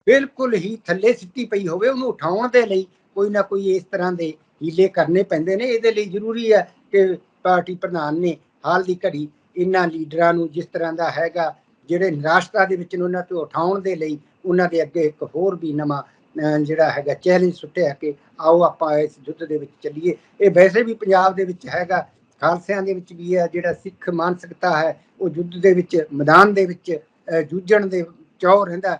ਬਿਲਕੁਲ ਹੀ ਥੱਲੇ ਸਿੱਟੀ ਪਈ ਹੋਵੇ ਉਹਨੂੰ ਉਠਾਉਣ ਦੇ ਲਈ ਕੋਈ ਨਾ ਕੋਈ ਇਸ ਤਰ੍ਹਾਂ ਦੇ ਹੀਲੇ ਕਰਨੇ ਪੈਂਦੇ ਨੇ। ਇਹਦੇ ਲਈ ਜ਼ਰੂਰੀ ਹੈ ਕਿ ਪਾਰਟੀ ਪ੍ਰਧਾਨ ਨੇ ਹਾਲ ਦੀ ਘੜੀ ਇਹਨਾਂ ਲੀਡਰਾਂ ਨੂੰ ਜਿਸ ਤਰ੍ਹਾਂ ਦਾ ਹੈਗਾ, ਜਿਹੜੇ ਨਿਰਾਸ਼ਤਾ ਦੇ ਵਿੱਚ ਉਹਨਾਂ ਤੋਂ ਉਠਾਉਣ ਦੇ ਲਈ ਉਹਨਾਂ ਦੇ ਅੱਗੇ ਇੱਕ ਹੋਰ ਵੀ ਨਵਾਂ ਜਿਹੜਾ ਹੈਗਾ ਚੈਲੰਜ ਸੁੱਟਿਆ ਕਿ ਆਓ ਆਪਾਂ ਇਸ ਯੁੱਧ ਦੇ ਵਿੱਚ ਚੱਲੀਏ। ਇਹ ਵੈਸੇ ਵੀ ਪੰਜਾਬ ਦੇ ਵਿੱਚ ਹੈਗਾ, ਖਾਲਸਿਆਂ ਦੇ ਵਿੱਚ ਵੀ ਹੈ, ਜਿਹੜਾ ਸਿੱਖ ਮਾਨਸਿਕਤਾ ਹੈ, ਉਹ ਯੁੱਧ ਦੇ ਵਿੱਚ, ਮੈਦਾਨ ਦੇ ਵਿੱਚ ਜੂਝਣ ਦੇ ਚੌ ਰਹਿੰਦਾ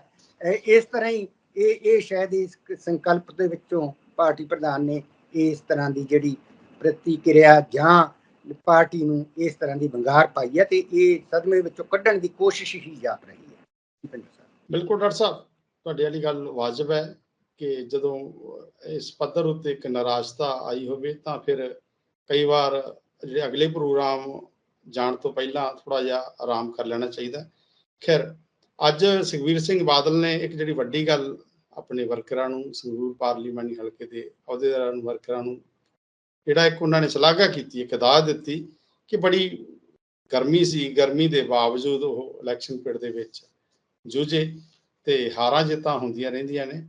ਇਸ ਤਰ੍ਹਾਂ ਹੀ ਇਹ ਇਹ ਸ਼ਾਇਦ ਇਸ ਸੰਕਲਪ ਦੇ ਵਿੱਚੋਂ ਪਾਰਟੀ ਪ੍ਰਧਾਨ ਨੇ ਇਸ ਤਰ੍ਹਾਂ ਦੀ ਜਿਹੜੀ ਪ੍ਰਤੀਕਿਰਿਆ ਜਾਂ ਪਾਰਟੀ ਨੂੰ ਇਸ ਤਰ੍ਹਾਂ ਦੀ ਵੰਗਾਰ ਪਾਈ ਹੈ ਤੇ ਇਹ ਸਦਮੇ ਵਿੱਚੋਂ ਕੱਢਣ ਦੀ ਕੋਸ਼ਿਸ਼ ਹੀ ਜਾਪ ਰਹੀ ਹੈ ਬਿਲਕੁਲ ਡਾਕਟਰ ਸਾਹਿਬ, ਤੁਹਾਡੀ ਵਾਲੀ ਗੱਲ ਵਾਜਬ ਹੈ ਕਿ ਜਦੋਂ ਇਸ ਪੱਧਰ ਉੱਤੇ ਇੱਕ ਨਿਰਾਸ਼ਤਾ ਆਈ ਹੋਵੇ ਤਾਂ ਫਿਰ ਕਈ ਵਾਰ ਜਿਹੜੇ ਅਗਲੇ ਪ੍ਰੋਗਰਾਮ ਜਾਣ ਤੋਂ ਪਹਿਲਾਂ ਥੋੜਾ ਜਿਹਾ ਆਰਾਮ ਕਰ ਲੈਣਾ ਚਾਹੀਦਾ ਹੈ। ਖੈਰ, ਅੱਜ ਸੁਖਵੀਰ ਸਿੰਘ ਬਾਦਲ ਨੇ ਇੱਕ ਜਿਹੜੀ ਵੱਡੀ ਗੱਲ ਆਪਣੇ ਵਰਕਰਾਂ ਨੂੰ, ਸੰਗਰੂਰ ਪਾਰਲੀਮਾਨੀ ਹਲਕੇ ਦੇ ਅਹੁਦੇਦਾਰਾਂ ਨੂੰ, ਵਰਕਰਾਂ ਨੂੰ ਜਿਹੜਾ ਇੱਕ ਉਹਨਾਂ ਨੇ ਸ਼ਲਾਘਾ ਕੀਤੀ, ਇੱਕ ਦਾਅ ਦਿੱਤੀ ਕਿ ਬੜੀ ਗਰਮੀ ਸੀ, ਗਰਮੀ ਦੇ ਬਾਵਜੂਦ ਉਹ ਇਲੈਕਸ਼ਨ ਪਿੰਡ ਦੇ ਵਿੱਚ ਜੂਝੇ ਤੇ ਹਾਰਾਂ ਜਿੱਤਾਂ ਹੁੰਦੀਆਂ ਰਹਿੰਦੀਆਂ ਨੇ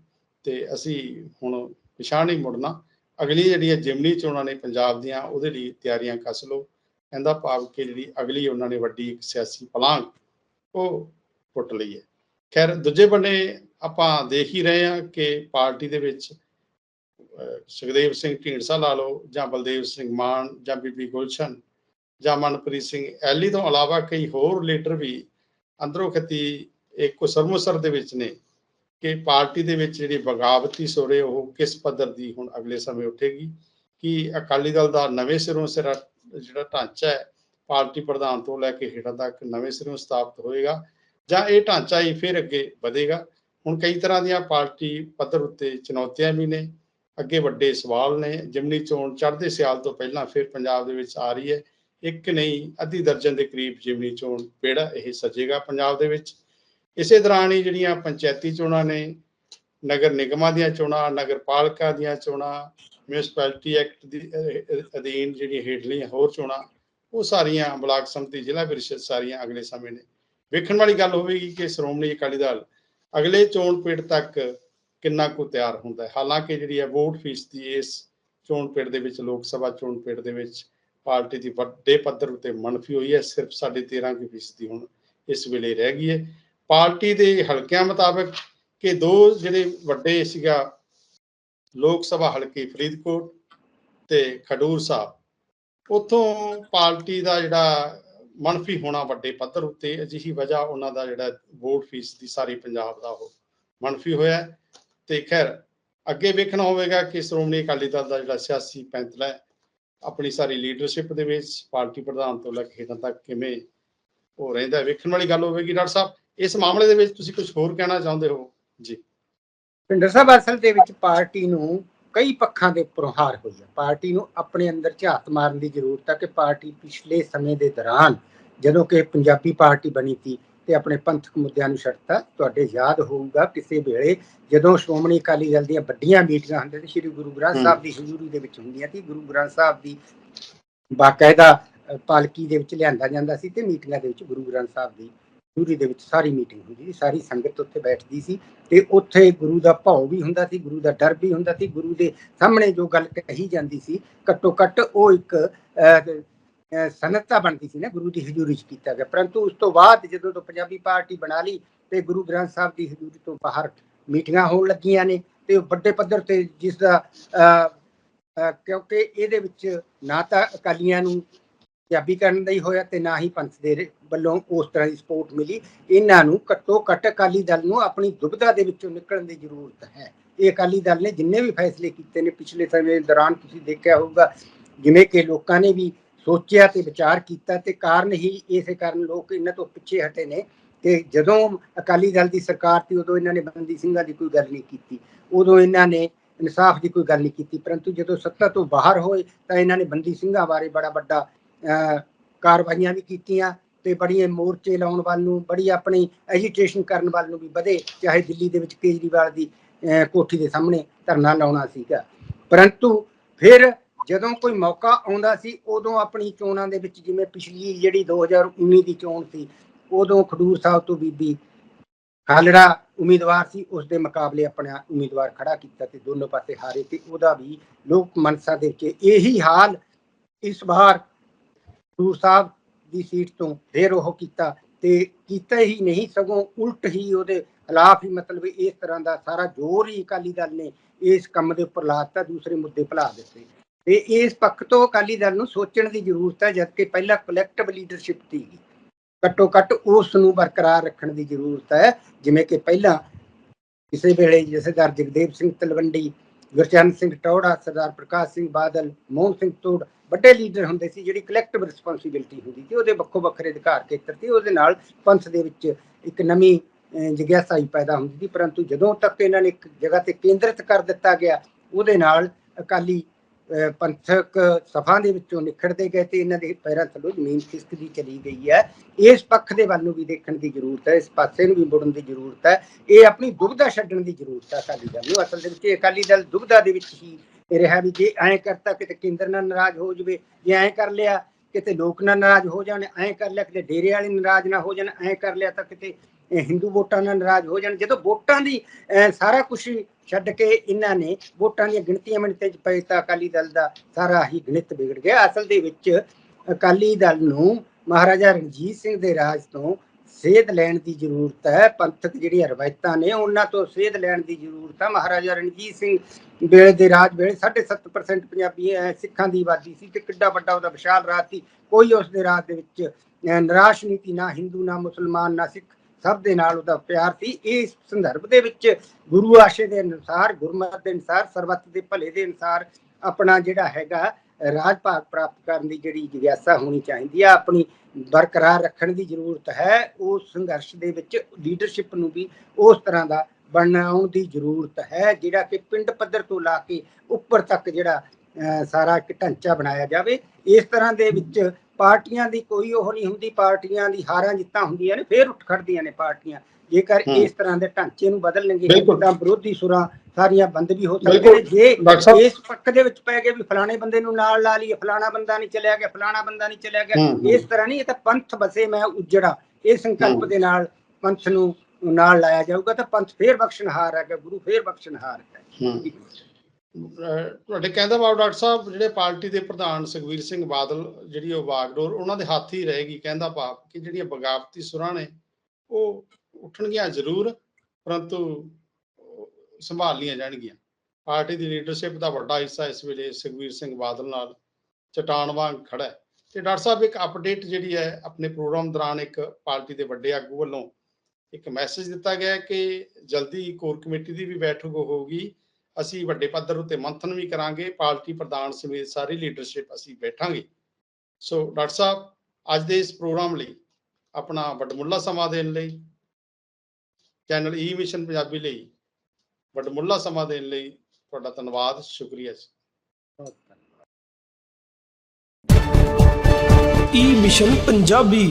ਤੇ ਅਸੀਂ ਹੁਣ ਪਿਛਾਂਹ ਨਹੀਂ ਮੁੜਨਾ। ਅਗਲੀ ਜਿਹੜੀ ਹੈ ਜਿਮਨੀ ਚੋਣਾਂ ਨੇ ਪੰਜਾਬ ਦੀਆਂ, ਉਹਦੇ ਲਈ ਤਿਆਰੀਆਂ ਕੱਸ ਲਓ। ਕਹਿੰਦਾ ਭਾਵ ਕਿ ਜਿਹੜੀ ਅਗਲੀ ਉਹਨਾਂ ਨੇ ਵੱਡੀ ਇੱਕ ਸਿਆਸੀ ਪਲਾਂਗ ਉਹ ਪੁੱਟ ਲਈ ਹੈ। ਖੈਰ, ਦੂਜੇ ਬੰਨੇ ਆਪਾਂ ਦੇਖ ਹੀ ਰਹੇ ਹਾਂ ਕਿ ਪਾਰਟੀ ਦੇ ਵਿੱਚ ਸੁਖਦੇਵ ਸਿੰਘ ਢੀਂਡਸਾ ਲਾ ਲਓ ਜਾਂ ਬਲਦੇਵ ਸਿੰਘ ਮਾਨ ਜਾਂ ਬੀਬੀ ਗੁਲਸ਼ਨ ਜਾਂ ਮਨਪ੍ਰੀਤ ਸਿੰਘ ਐਲੀ ਤੋਂ ਇਲਾਵਾ ਕਈ ਹੋਰ ਲੀਡਰ ਵੀ ਅੰਦਰੋਂ ਖਤੀ ਇੱਕ ਸਰਮੁਸਰ ਦੇ ਵਿੱਚ ਨੇ ਕਿ ਪਾਰਟੀ ਦੇ ਵਿੱਚ ਜਿਹੜੀ ਬਗਾਵਤੀ ਸੋਰੇ ਉਹ ਕਿਸ ਪੱਧਰ ਦੀ ਹੁਣ ਅਗਲੇ ਸਮੇਂ ਉੱਠੇਗੀ? ਕਿ ਅਕਾਲੀ ਦਲ ਦਾ ਨਵੇਂ ਸਿਰੋਂ ਸਿਰ ਜਿਹੜਾ ਢਾਂਚਾ ਹੈ, ਪਾਰਟੀ ਪ੍ਰਧਾਨ ਤੋਂ ਲੈ ਕੇ ਹੇਠਾਂ ਤੱਕ ਨਵੇਂ ਸਿਰੋਂ ਸਥਾਪਿਤ ਹੋਏਗਾ ਜਾਂ ਇਹ ਢਾਂਚਾ ਹੀ ਫਿਰ ਅੱਗੇ ਵਧੇਗਾ? ਹੁਣ ਕਈ ਤਰ੍ਹਾਂ ਦੀਆਂ ਪਾਰਟੀ ਪੱਧਰ ਉੱਤੇ ਚੁਣੌਤੀਆਂ ਵੀ ਨੇ। ਅੱਗੇ ਵੱਡੇ ਸਵਾਲ ਨੇ। ਜਿਮਨੀ ਚੋਣ ਚੜ੍ਹਦੇ ਸਿਆਲ ਤੋਂ ਪਹਿਲਾਂ ਫਿਰ ਪੰਜਾਬ ਦੇ ਵਿੱਚ ਆ ਰਹੀ ਹੈ। ਇੱਕ ਨਹੀਂ, ਅੱਧੀ ਦਰਜਨ ਦੇ ਕਰੀਬ ਜਿਮਨੀ ਚੋਣ ਪੇੜਾ ਇਹ ਸਜੇਗਾ ਪੰਜਾਬ ਦੇ ਵਿੱਚ। ਇਸੇ ਦੌਰਾਨ ਹੀ ਜਿਹੜੀਆਂ ਪੰਚਾਇਤੀ ਚੋਣਾਂ ਨੇ, ਨਗਰ ਨਿਗਮਾਂ ਦੀਆਂ ਚੋਣਾਂ, ਨਗਰ ਪਾਲਿਕਾ ਦੀਆਂ ਚੋਣਾਂ ਮਿਊਨਿਸਪੈਲਿਟੀ ਐਕਟ ਦੀ ਅਧੀਨ ਜਿਹੜੀਆਂ ਹੇਠਲੀਆਂ ਹੋਰ ਚੋਣਾਂ, ਉਹ ਸਾਰੀਆਂ ਬਲਾਕ ਸੰਮਤੀ, ਜ਼ਿਲ੍ਹਾ ਪ੍ਰੀਸ਼ਦ ਸਾਰੀਆਂ ਅਗਲੇ ਸਮੇਂ ਨੇ। ਵੇਖਣ ਵਾਲੀ ਗੱਲ ਹੋਵੇਗੀ ਕਿ ਸ਼੍ਰੋਮਣੀ ਅਕਾਲੀ ਦਲ ਅਗਲੇ ਚੋਣ ਪੇੜ ਤੱਕ ਕਿੰਨਾ ਕੁ ਤਿਆਰ ਹੁੰਦਾ ਹੈ। ਹਾਲਾਂਕਿ ਜਿਹੜੀ ਹੈ ਵੋਟ ਫੀਸ ਦੀ ਇਸ ਚੋਣ ਪੀੜ ਦੇ ਵਿੱਚ, ਲੋਕ ਸਭਾ ਚੋਣ ਪੀੜ ਦੇ ਵਿੱਚ ਪਾਰਟੀ ਦੀ ਵੱਡੇ ਪੱਧਰ ਉਤੇ ਮੰਨਫੀ ਹੋਈ ਹੈ। ਸਿਰਫ ਸਾਢੇ 13 ਕੁ ਫੀਸਦੀ ਹੁਣ ਇਸ ਵੇਲੇ ਰਹਿ ਗਈ ਹੈ। ਪਾਰਟੀ ਦੇ ਹਲਕਿਆਂ ਮੁਤਾਬਕ ਕਿ ਦੋ ਜਿਹੜੇ ਵੱਡੇ ਸੀਗਾ ਲੋਕ ਸਭਾ ਹਲਕੇ ਫਰੀਦਕੋਟ ਤੇ ਖਡੂਰ ਸਾਹਿਬ, ਉਥੋਂ ਪਾਰਟੀ ਦਾ ਜਿਹੜਾ ਮੰਨਫੀ ਹੋਣਾ ਵੱਡੇ ਪੱਧਰ ਉੱਤੇ, ਅਜਿਹੀ ਵਜ੍ਹਾ ਉਹਨਾਂ ਦਾ ਜਿਹੜਾ ਵੋਟ ਫੀਸ ਦੀ ਸਾਰੀ ਪੰਜਾਬ ਦਾ ਉਹ ਮੰਨਫੀ ਹੋਇਆ ਤੇ ਖੈਰ, ਅੱਗੇ ਵੇਖਣਾ ਹੋਵੇਗਾ ਕਿ ਸ਼੍ਰੋਮਣੀ ਅਕਾਲੀ ਦਲ ਦਾ ਜਿਹੜਾ ਸਿਆਸੀ ਪੈਂਤਲਾ ਹੈ, ਆਪਣੀ ਸਾਰੀ ਲੀਡਰਸ਼ਿਪ ਦੇ ਵਿੱਚ ਪਾਰਟੀ ਪ੍ਰਧਾਨ ਤੋਂ ਲੈ ਕੇ ਹੇਠਾਂ ਤੱਕ ਕਿਵੇਂ ਉਹ ਰਹਿੰਦਾ ਵੇਖਣ ਵਾਲੀ ਗੱਲ ਹੋਵੇਗੀ ਡਾਕਟਰ ਸਾਹਿਬ। ਇਸ ਮਾਮਲੇ ਦੇ ਵਿੱਚ ਤੁਸੀਂ ਕੁਝ ਹੋਰ ਕਹਿਣਾ ਚਾਹੁੰਦੇ ਹੋ? ਜੀ। ਪਿੰਡਰ ਸਾਹਿਬ, ਅਸਲ ਦੇ ਵਿੱਚ ਪਾਰਟੀ ਨੂੰ ਕਈ ਪੱਖਾਂ ਦੇ ਉੱਪਰੋਂ ਹਾਰ ਹੋਈ ਹੈ। ਪਾਰਟੀ ਨੂੰ ਆਪਣੇ ਅੰਦਰ ਝਾਤ ਮਾਰਨ ਦੀ ਜ਼ਰੂਰਤ ਹੈ ਕਿ ਪਾਰਟੀ ਪਿਛਲੇ ਸਮੇਂ ਦੇ ਦੌਰਾਨ ਜਦੋਂ ਕਿ ਪੰਜਾਬੀ ਪਾਰਟੀ ਬਣੀ ਸੀ ਤੇ ਆਪਣੇ ਪੰਥਕ ਮੁੱਦਿਆਂ ਨੂੰ ਛੱਡਤਾ। ਤੁਹਾਡੇ ਯਾਦ ਹੋਊਗਾ ਕਿਸੇ ਵੇਲੇ ਜਦੋਂ ਸ਼੍ਰੋਮਣੀ ਅਕਾਲੀ ਦਲ ਦੀਆਂ ਵੱਡੀਆਂ ਮੀਟਿੰਗਾਂ ਹੁੰਦੀਆਂ ਸੀ ਸ੍ਰੀ ਗੁਰੂ ਗ੍ਰੰਥ ਸਾਹਿਬ ਦੀ ਹਜ਼ੂਰੀ ਦੇ ਵਿੱਚ ਹੁੰਦੀਆਂ ਸੀ। ਗੁਰੂ ਗ੍ਰੰਥ ਸਾਹਿਬ ਦੀ ਬਾਕਾਇਦਾ ਪਾਲਕੀ ਦੇ ਵਿੱਚ ਲਿਆਂਦਾ ਜਾਂਦਾ ਸੀ ਤੇ ਮੀਟਿੰਗਾਂ ਦੇ ਵਿੱਚ ਗੁਰੂ ਗ੍ਰੰਥ ਸਾਹਿਬ ਦੀ ਹਜ਼ੂਰੀ ਦੇ ਵਿੱਚ ਸਾਰੀ ਮੀਟਿੰਗ ਹੁੰਦੀ ਸੀ। ਸਾਰੀ ਸੰਗਤ ਉੱਥੇ ਬੈਠਦੀ ਸੀ ਤੇ ਉੱਥੇ ਗੁਰੂ ਦਾ ਭਾਉ ਵੀ ਹੁੰਦਾ ਸੀ ਗੁਰੂ ਦਾ ਡਰ ਵੀ ਹੁੰਦਾ ਸੀ। ਗੁਰੂ ਦੇ ਸਾਹਮਣੇ ਜੋ ਗੱਲ ਕਹੀ ਜਾਂਦੀ ਸੀ ਘੱਟੋ ਘੱਟ ਉਹ ਇੱਕ ਅਹ, ਸਨਅਤਾਂ ਬਣਦੀ ਸੀ ਨਾ, ਗੁਰੂ ਦੀ ਹਜ਼ੂਰੀ 'ਚ ਕੀਤਾ ਗਿਆ। ਪਰੰਤੂ ਉਸ ਤੋਂ ਬਾਅਦ ਜਦੋਂ ਤੋਂ ਪੰਜਾਬੀ ਪਾਰਟੀ ਬਣਾ ਲਈ ਤੇ ਗੁਰੂ ਗ੍ਰੰਥ ਸਾਹਿਬ ਦੀ ਹਜ਼ੂਰੀ ਤੋਂ ਬਾਹਰ ਮੀਟਿੰਗਾਂ ਹੋਣ ਲੱਗੀਆਂ ਨੇ ਤੇ ਵੱਡੇ ਪੱਧਰ ਤੇ ਜਿਸ ਦਾ ਕਿਉਂਕਿ ਇਹਦੇ ਵਿੱਚ ਨਾ ਤਾਂ ਅਕਾਲੀਆਂ ਨੂੰ ਪੰਜਾਬੀ ਕਰਨ ਦਾ ਹੀ ਹੋਇਆ ਤੇ ਨਾ ਹੀ ਪੰਥ ਦੇ ਵੱਲੋਂ ਉਸ ਤਰ੍ਹਾਂ ਦੀ ਸਪੋਰਟ ਮਿਲੀ। ਇਹਨਾਂ ਨੂੰ ਘੱਟੋ ਘੱਟ ਅਕਾਲੀ ਦਲ ਨੂੰ ਆਪਣੀ ਦੁਬਿਧਾ ਦੇ ਵਿੱਚੋਂ ਨਿਕਲਣ ਦੀ ਜ਼ਰੂਰਤ ਹੈ। ਇਹ ਅਕਾਲੀ ਦਲ ਨੇ ਜਿੰਨੇ ਵੀ ਫੈਸਲੇ ਕੀਤੇ ਨੇ, ਪਿਛਲੇ ਸਮੇਂ ਦੌਰਾਨ ਤੁਸੀਂ ਦੇਖਿਆ ਹੋਊਗਾ, ਜਿਵੇਂ ਕਿ ਲੋਕਾਂ ਨੇ ਵੀ ਸੋਚਿਆ ਤੇ ਵਿਚਾਰ ਕੀਤਾ ਤੇ ਕਾਰਨ ਹੀ ਇਸੇ ਕਾਰਨ ਲੋਕ ਇਹਨਾਂ ਤੋਂ ਪਿੱਛੇ ਹਟੇ ਨੇ ਕਿ ਜਦੋਂ ਅਕਾਲੀ ਦਲ ਦੀ ਸਰਕਾਰ ਸੀ, ਉਦੋਂ ਇਹਨਾਂ ਨੇ ਬੰਦੀ ਸਿੰਘਾਂ ਦੀ ਕੋਈ ਗੱਲ ਨਹੀਂ ਕੀਤੀ। ਉਦੋਂ ਇਹਨਾਂ ਨੇ ਇਨਸਾਫ ਦੀ ਕੋਈ ਗੱਲ ਨਹੀਂ ਕੀਤੀ, ਪਰੰਤੂ ਜਦੋਂ ਸੱਤਾ ਤੋਂ ਬਾਹਰ ਹੋਏ ਤਾਂ ਇਹਨਾਂ ਨੇ ਬੰਦੀ ਸਿੰਘਾਂ ਬਾਰੇ ਬੜਾ ਵੱਡਾ ਕਾਰਵਾਈਆਂ ਵੀ ਕੀਤੀਆਂ ਤੇ ਬੜੀਆਂ ਮੋਰਚੇ ਲਾਉਣ ਵੱਲ ਨੂੰ, ਬੜੀ ਆਪਣੀ ਐਜੀਟੇਸ਼ਨ ਕਰਨ ਵੱਲ ਨੂੰ ਵੀ ਵਧੇ, ਚਾਹੇ ਦਿੱਲੀ ਦੇ ਵਿੱਚ ਕੇਜਰੀਵਾਲ ਦੀ ਕੋਠੀ ਦੇ ਸਾਹਮਣੇ ਧਰਨਾ ਲਾਉਣਾ ਸੀਗਾ। ਪਰੰਤੂ ਫਿਰ ਜਦੋਂ ਕੋਈ ਮੌਕਾ ਆਉਂਦਾ ਸੀ, ਉਦੋਂ ਆਪਣੀ ਚੋਣਾਂ ਦੇ ਵਿੱਚ ਜਿਵੇਂ ਪਿਛਲੀ ਜਿਹੜੀ 2019 ਦੀ ਚੋਣ ਸੀ, ਉਦੋਂ ਖਡੂਰ ਸਾਹਿਬ ਤੋਂ ਬੀਬੀ ਖਾਲੜਾ ਉਮੀਦਵਾਰ ਸੀ ਉਸ ਦੇ ਮੁਕਾਬਲੇ ਆਪਣਾ ਉਮੀਦਵਾਰ ਖੜਾ ਕੀਤਾ ਤੇ ਦੋਨੋਂ ਪਾਸੇ ਹਾਰੇ ਤੇ ਉਹਦਾ ਵੀ ਲੋਕ ਮਨਸਾ ਦੇ ਕੇ ਇਹੀ ਹਾਲ ਇਸ ਵਾਰ ਖਡੂਰ ਸਾਹਿਬ ਦੀ ਸੀਟ ਤੋਂ ਫੇਰ ਉਹ ਕੀਤਾ ਤੇ ਕੀਤਾ ਹੀ ਨਹੀਂ, ਸਗੋਂ ਉਲਟ ਹੀ ਉਹਦੇ ਖਿਲਾਫ ਹੀ ਮਤਲਬ ਇਸ ਤਰ੍ਹਾਂ ਦਾ ਸਾਰਾ ਜ਼ੋਰ ਹੀ ਅਕਾਲੀ ਦਲ ਨੇ ਇਸ ਕੰਮ ਦੇ ਉੱਪਰ ਲਾ ਦਿੱਤਾ, ਦੂਸਰੇ ਮੁੱਦੇ ਭੁਲਾ ਦਿੱਤੇ। ਤੇ ਇਸ ਪੱਖ ਤੋਂ ਅਕਾਲੀ ਦਲ ਨੂੰ ਸੋਚਣ ਦੀ ਜ਼ਰੂਰਤ ਹੈ ਜਦਕਿ ਪਹਿਲਾਂ ਕਲੈਕਟਿਵ ਲੀਡਰਸ਼ਿਪ ਸੀਗੀ ਘੱਟੋ ਘੱਟ ਉਸ ਨੂੰ ਬਰਕਰਾਰ ਰੱਖਣ ਦੀ ਜ਼ਰੂਰਤ ਹੈ ਜਿਵੇਂ ਕਿ ਪਹਿਲਾਂ ਕਿਸੇ ਵੇਲੇ ਜਥੇਦਾਰ ਜਗਦੇਵ ਸਿੰਘ ਤਲਵੰਡੀ ਗੁਰਚਰਨ ਸਿੰਘ ਟੌੜਾ ਸਰਦਾਰ ਪ੍ਰਕਾਸ਼ ਸਿੰਘ ਬਾਦਲ ਮੋਹਨ ਸਿੰਘ ਤੋੜ ਵੱਡੇ ਲੀਡਰ ਹੁੰਦੇ ਸੀ ਜਿਹੜੀ ਕਲੈਕਟਿਵ ਰਿਸਪੌਂਸਿਬਿਲਟੀ ਹੁੰਦੀ ਸੀ। ਉਹਦੇ ਵੱਖੋ ਵੱਖਰੇ ਅਧਿਕਾਰ ਖੇਤਰ ਸੀ। ਉਹਦੇ ਨਾਲ ਪੰਥ ਦੇ ਵਿੱਚ ਇੱਕ ਨਵੀਂ ਅਹ, ਹੀ ਪੈਦਾ ਹੁੰਦੀ ਸੀ। ਪਰੰਤੂ ਜਦੋਂ ਤੱਕ ਇਹਨਾਂ ਨੇ ਇੱਕ ਜਗ੍ਹਾ ਤੇ ਕੇਂਦਰਿਤ ਕਰ ਦਿੱਤਾ ਗਿਆ ਉਹਦੇ ਨਾਲ ਅਕਾਲੀ ਪੰਥਕ ਸਭਾ ਦੇ ਵਿੱਚੋਂ ਨਿਖੜਦੇ ਗਏ ਤੇ ਇਹਨਾਂ ਦੇ ਪੈਰਾਂ ਥੱਲੋਂ ਜ਼ਮੀਨ ਖਿਸਕਦੀ ਚਲੀ ਗਈ ਹੈ। ਇਸ ਪੱਖ ਦੇ ਵੱਲ ਨੂੰ ਵੀ ਦੇਖਣ ਦੀ ਜ਼ਰੂਰਤ ਹੈ, ਇਸ ਪਾਸੇ ਨੂੰ ਵੀ ਮੁੜਨ ਦੀ ਜ਼ਰੂਰਤ ਹੈ। ਇਹ ਆਪਣੀ ਦੁਬਿਧਾ ਛੱਡਣ ਦੀ ਜ਼ਰੂਰਤ ਹੈ ਅਕਾਲੀ ਦਲ ਨੂੰ। ਅਸਲ ਦੇ ਵਿੱਚ ਅਕਾਲੀ ਦਲ ਦੁਬਿਧਾ ਦੇ ਵਿੱਚ ਹੀ ਰਿਹਾ ਵੀ ਜੇ ਐਂ ਕਰਤਾ ਕਿਤੇ ਕੇਂਦਰ ਨਾਲ ਨਾਰਾਜ਼ ਹੋ ਜਵੇ, ਜੇ ਐਂ ਕਰ ਲਿਆ ਕਿਤੇ ਲੋਕ ਨਾਲ ਨਾਰਾਜ਼ ਹੋ ਜਾਣ, ਐਂ ਕਰ ਲਿਆ ਕਿਤੇ ਡੇਰੇ ਵਾਲੇ ਨਾਰਾਜ਼ ਨਾ ਹੋ ਜਾਣ, ਐਂ ਕਰ ਲਿਆ ਤਾਂ ਕਿਤੇ ਹਿੰਦੂ ਵੋਟਾਂ ਨਾਲ ਨਾਰਾਜ਼ ਹੋ ਜਾਣ। ਜਦੋਂ ਵੋਟਾਂ ਦੀ ਅਹ, ਸਾਰਾ ਕੁਝ ਛੱਡ ਕੇ ਇਹਨਾਂ ਨੇ ਵੋਟਾਂ ਦੀਆਂ ਗਿਣਤੀਆਂ ਮਿੰਟਾਂ 'ਚ ਪਏ ਤਾਂ ਅਕਾਲੀ ਦਲ ਦਾ ਸਾਰਾ ਹੀ ਗਣਿਤ ਵਿਗੜ ਗਿਆ। ਅਸਲ ਦੇ ਵਿੱਚ ਅਕਾਲੀ ਦਲ ਨੂੰ ਮਹਾਰਾਜਾ ਰਣਜੀਤ ਸਿੰਘ ਦੇ ਰਾਜ ਤੋਂ ਸੇਧ ਲੈਣ ਦੀ ਜ਼ਰੂਰਤ ਹੈ। ਪੰਥਕ ਜਿਹੜੀਆਂ ਰਵਾਇਤਾਂ ਨੇ ਉਹਨਾਂ ਤੋਂ ਸੇਧ ਲੈਣ ਦੀ ਜ਼ਰੂਰਤ ਹੈ ਮਹਾਰਾਜਾ ਰਣਜੀਤ ਸਿੰਘ ਵੇਲੇ ਦੇ ਰਾਜ ਵੇਲੇ 7.5% ਪੰਜਾਬੀ ਸਿੱਖਾਂ ਦੀ ਆਬਾਦੀ ਸੀ ਤੇ ਕਿੱਡਾ ਵੱਡਾ ਉਹਦਾ ਵਿਸ਼ਾਲ ਰਾਜ ਸੀ। ਕੋਈ ਉਸ ਦੇ ਰਾਜ ਦੇ ਵਿੱਚ ਨਿਰਾਸ਼ ਨਹੀਂ ਸੀ ਨਾ ਹਿੰਦੂ ਨਾ ਮੁਸਲਮਾਨ ਨਾ ਸਿੱਖ। ਸਭ ਦੇ ਨਾਲ ਉਹਦਾ ਪਿਆਰ ਸੀ। ਇਸ ਸੰਦਰਭ ਦੇ ਵਿੱਚ ਗੁਰੂ ਆਸ਼ੇ ਦੇ ਅਨੁਸਾਰ ਗੁਰਮਤਿ ਦੇ ਅਨੁਸਾਰ ਸਰਬੱਤ ਦੇ ਭਲੇ ਦੇ ਅਨੁਸਾਰ ਆਪਣਾ ਜਿਹੜਾ ਹੈਗਾ ਰਾਜ ਭਾਗ ਪ੍ਰਾਪਤ ਕਰਨ ਦੀ ਜਿਹੜੀ ਜਿਗਿਆਸਾ ਹੋਣੀ ਚਾਹੀਦੀ ਆ ਆਪਣੀ ਬਰਕਰਾਰ ਰੱਖਣ ਦੀ ਜ਼ਰੂਰਤ ਹੈ। ਉਸ ਸੰਘਰਸ਼ ਦੇ ਵਿੱਚ ਲੀਡਰਸ਼ਿਪ ਨੂੰ ਵੀ ਉਸ ਤਰ੍ਹਾਂ ਦਾ ਬਣਾਉਣ ਦੀ ਜ਼ਰੂਰਤ ਹੈ ਜਿਹੜਾ ਕਿ ਪਿੰਡ ਪੱਧਰ ਤੋਂ ਲਾ ਕੇ ਉੱਪਰ ਤੱਕ ਜਿਹੜਾ ਅਹ, ਸਾਰਾ ਇੱਕ ਢਾਂਚਾ ਬਣਾਇਆ ਜਾਵੇ। ਇਸ ਤਰ੍ਹਾਂ ਦੇ ਵਿੱਚ ਪਾਰਟੀਆਂ ਦੀ ਕੋਈ ਉਹ ਨਹੀਂ ਹੁੰਦੀ ਪਾਰਟੀਆਂ ਦੀ ਹਾਰਾਂ ਜਿੱਤਾਂ ਹੁੰਦੀਆਂ ਨੇ ਫੇਰ ਉੱਠ ਖੜਦੀਆਂ ਨੇ ਪਾਰਟੀਆਂ ਜੇਕਰ। ਇਸ ਤਰ੍ਹਾਂ ਦੇ ਢਾਂਚੇ ਨੂੰ ਬਦਲਣਗੇ। ਤਾਂ ਵਿਰੋਧੀ ਸੁਰਾਂ ਸਾਰੀਆਂ ਬੰਦ ਵੀ ਹੋ ਨੇ ਜੇ ਇਸ ਪੱਖ ਦੇ ਵਿੱਚ ਪੈ ਗਏ ਵੀ ਫਲਾਣੇ ਬੰਦੇ ਨੂੰ ਨਾਲ ਲਾ ਲਈਏ ਫਲਾਣਾ ਬੰਦਾ ਨਹੀਂ ਚਲਿਆ ਗਿਆ ਫਲਾਣਾ ਬੰਦਾ ਨਹੀਂ ਚਲਿਆ ਗਿਆ। ਇਸ ਤਰ੍ਹਾਂ ਨਹੀਂ ਇਹ ਤਾਂ ਪੰਥ ਬਸੇ ਮੈਂ ਉਜੜਾ ਇਹ ਸੰਕਲਪ। ਦੇ ਨਾਲ ਪੰਥ ਨੂੰ ਨਾਲ ਲਾਇਆ ਜਾਊਗਾ ਤਾਂ ਪੰਥ ਫੇਰ ਬਖਸ਼ਣਹਾਰ ਹੈ ਗੁਰੂ ਫੇਰ ਬਖਸ਼ਣਹਾਰ ਹੈ ਤੁਹਾਡੇ ਕਹਿੰਦਾ ਬਾਬ ਡਾਕਟਰ ਸਾਹਿਬ, ਜਿਹੜੇ ਪਾਰਟੀ ਦੇ ਪ੍ਰਧਾਨ ਸੁਖਵੀਰ ਸਿੰਘ ਬਾਦਲ, ਜਿਹੜੀ ਉਹ ਵਾਗਡੋਰ, ਉਹਨਾਂ ਦੇ ਹੱਥ ਹੀ ਰਹੇਗੀ, ਕਹਿੰਦਾ ਭਾਵ ਕਿ ਜਿਹੜੀਆਂ ਬਗਾਵਤੀ ਸੁਰਾਂ ਨੇ, ਉਹ ਉੱਠਣਗੀਆਂ ਜ਼ਰੂਰ, ਪਰੰਤੂ ਸੰਭਾਲ ਲਈਆਂ ਜਾਣਗੀਆਂ। ਪਾਰਟੀ ਦੀ ਲੀਡਰਸ਼ਿਪ ਦਾ ਵੱਡਾ ਹਿੱਸਾ ਇਸ ਵੇਲੇ ਸੁਖਵੀਰ ਸਿੰਘ ਬਾਦਲ ਨਾਲ ਚਟਾਨ ਵਾਂਗ ਖੜਾ ਹੈ। ਤੇ ਡਾਕਟਰ ਸਾਹਿਬ, ਇੱਕ ਅਪਡੇਟ ਜਿਹੜੀ ਹੈ, ਆਪਣੇ ਪ੍ਰੋਗਰਾਮ ਦੌਰਾਨ ਇੱਕ ਪਾਰਟੀ ਦੇ ਵੱਡੇ ਆਗੂ ਵੱਲੋਂ ਇੱਕ ਮੈਸੇਜ ਦਿੱਤਾ ਗਿਆ ਕਿ ਜਲਦੀ ਕੋਰ ਕਮੇਟੀ ਦੀ ਵੀ ਬੈਠਕ ਹੋਊਗੀ। ਅਸੀਂ ਵੱਡੇ ਪੱਧਰ ਉੱਤੇ ਮੰਥਨ ਵੀ ਕਰਾਂਗੇ ਪਾਰਟੀ ਪ੍ਰਧਾਨ ਸਮੇਤ ਸਾਰੀ ਲੀਡਰਸ਼ਿਪ ਅਸੀਂ ਬੈਠਾਂਗੇ। ਸੋ ਡਾਕਟਰ ਸਾਹਿਬ, ਅੱਜ ਦੇ ਇਸ ਪ੍ਰੋਗਰਾਮ ਲਈ ਆਪਣਾ ਵੱਡਮੁੱਲਾ ਸਮਾਂ ਦੇਣ ਲਈ, channel e E mission Punjabi ਲਈ ਵੱਡਮੁੱਲਾ ਸਮਾਂ ਦੇਣ ਲਈ ਤੁਹਾਡਾ ਧੰਨਵਾਦ, ਸ਼ੁਕਰੀਆ ਜੀ। ਈ ਮਿਸ਼ਨ ਪੰਜਾਬੀ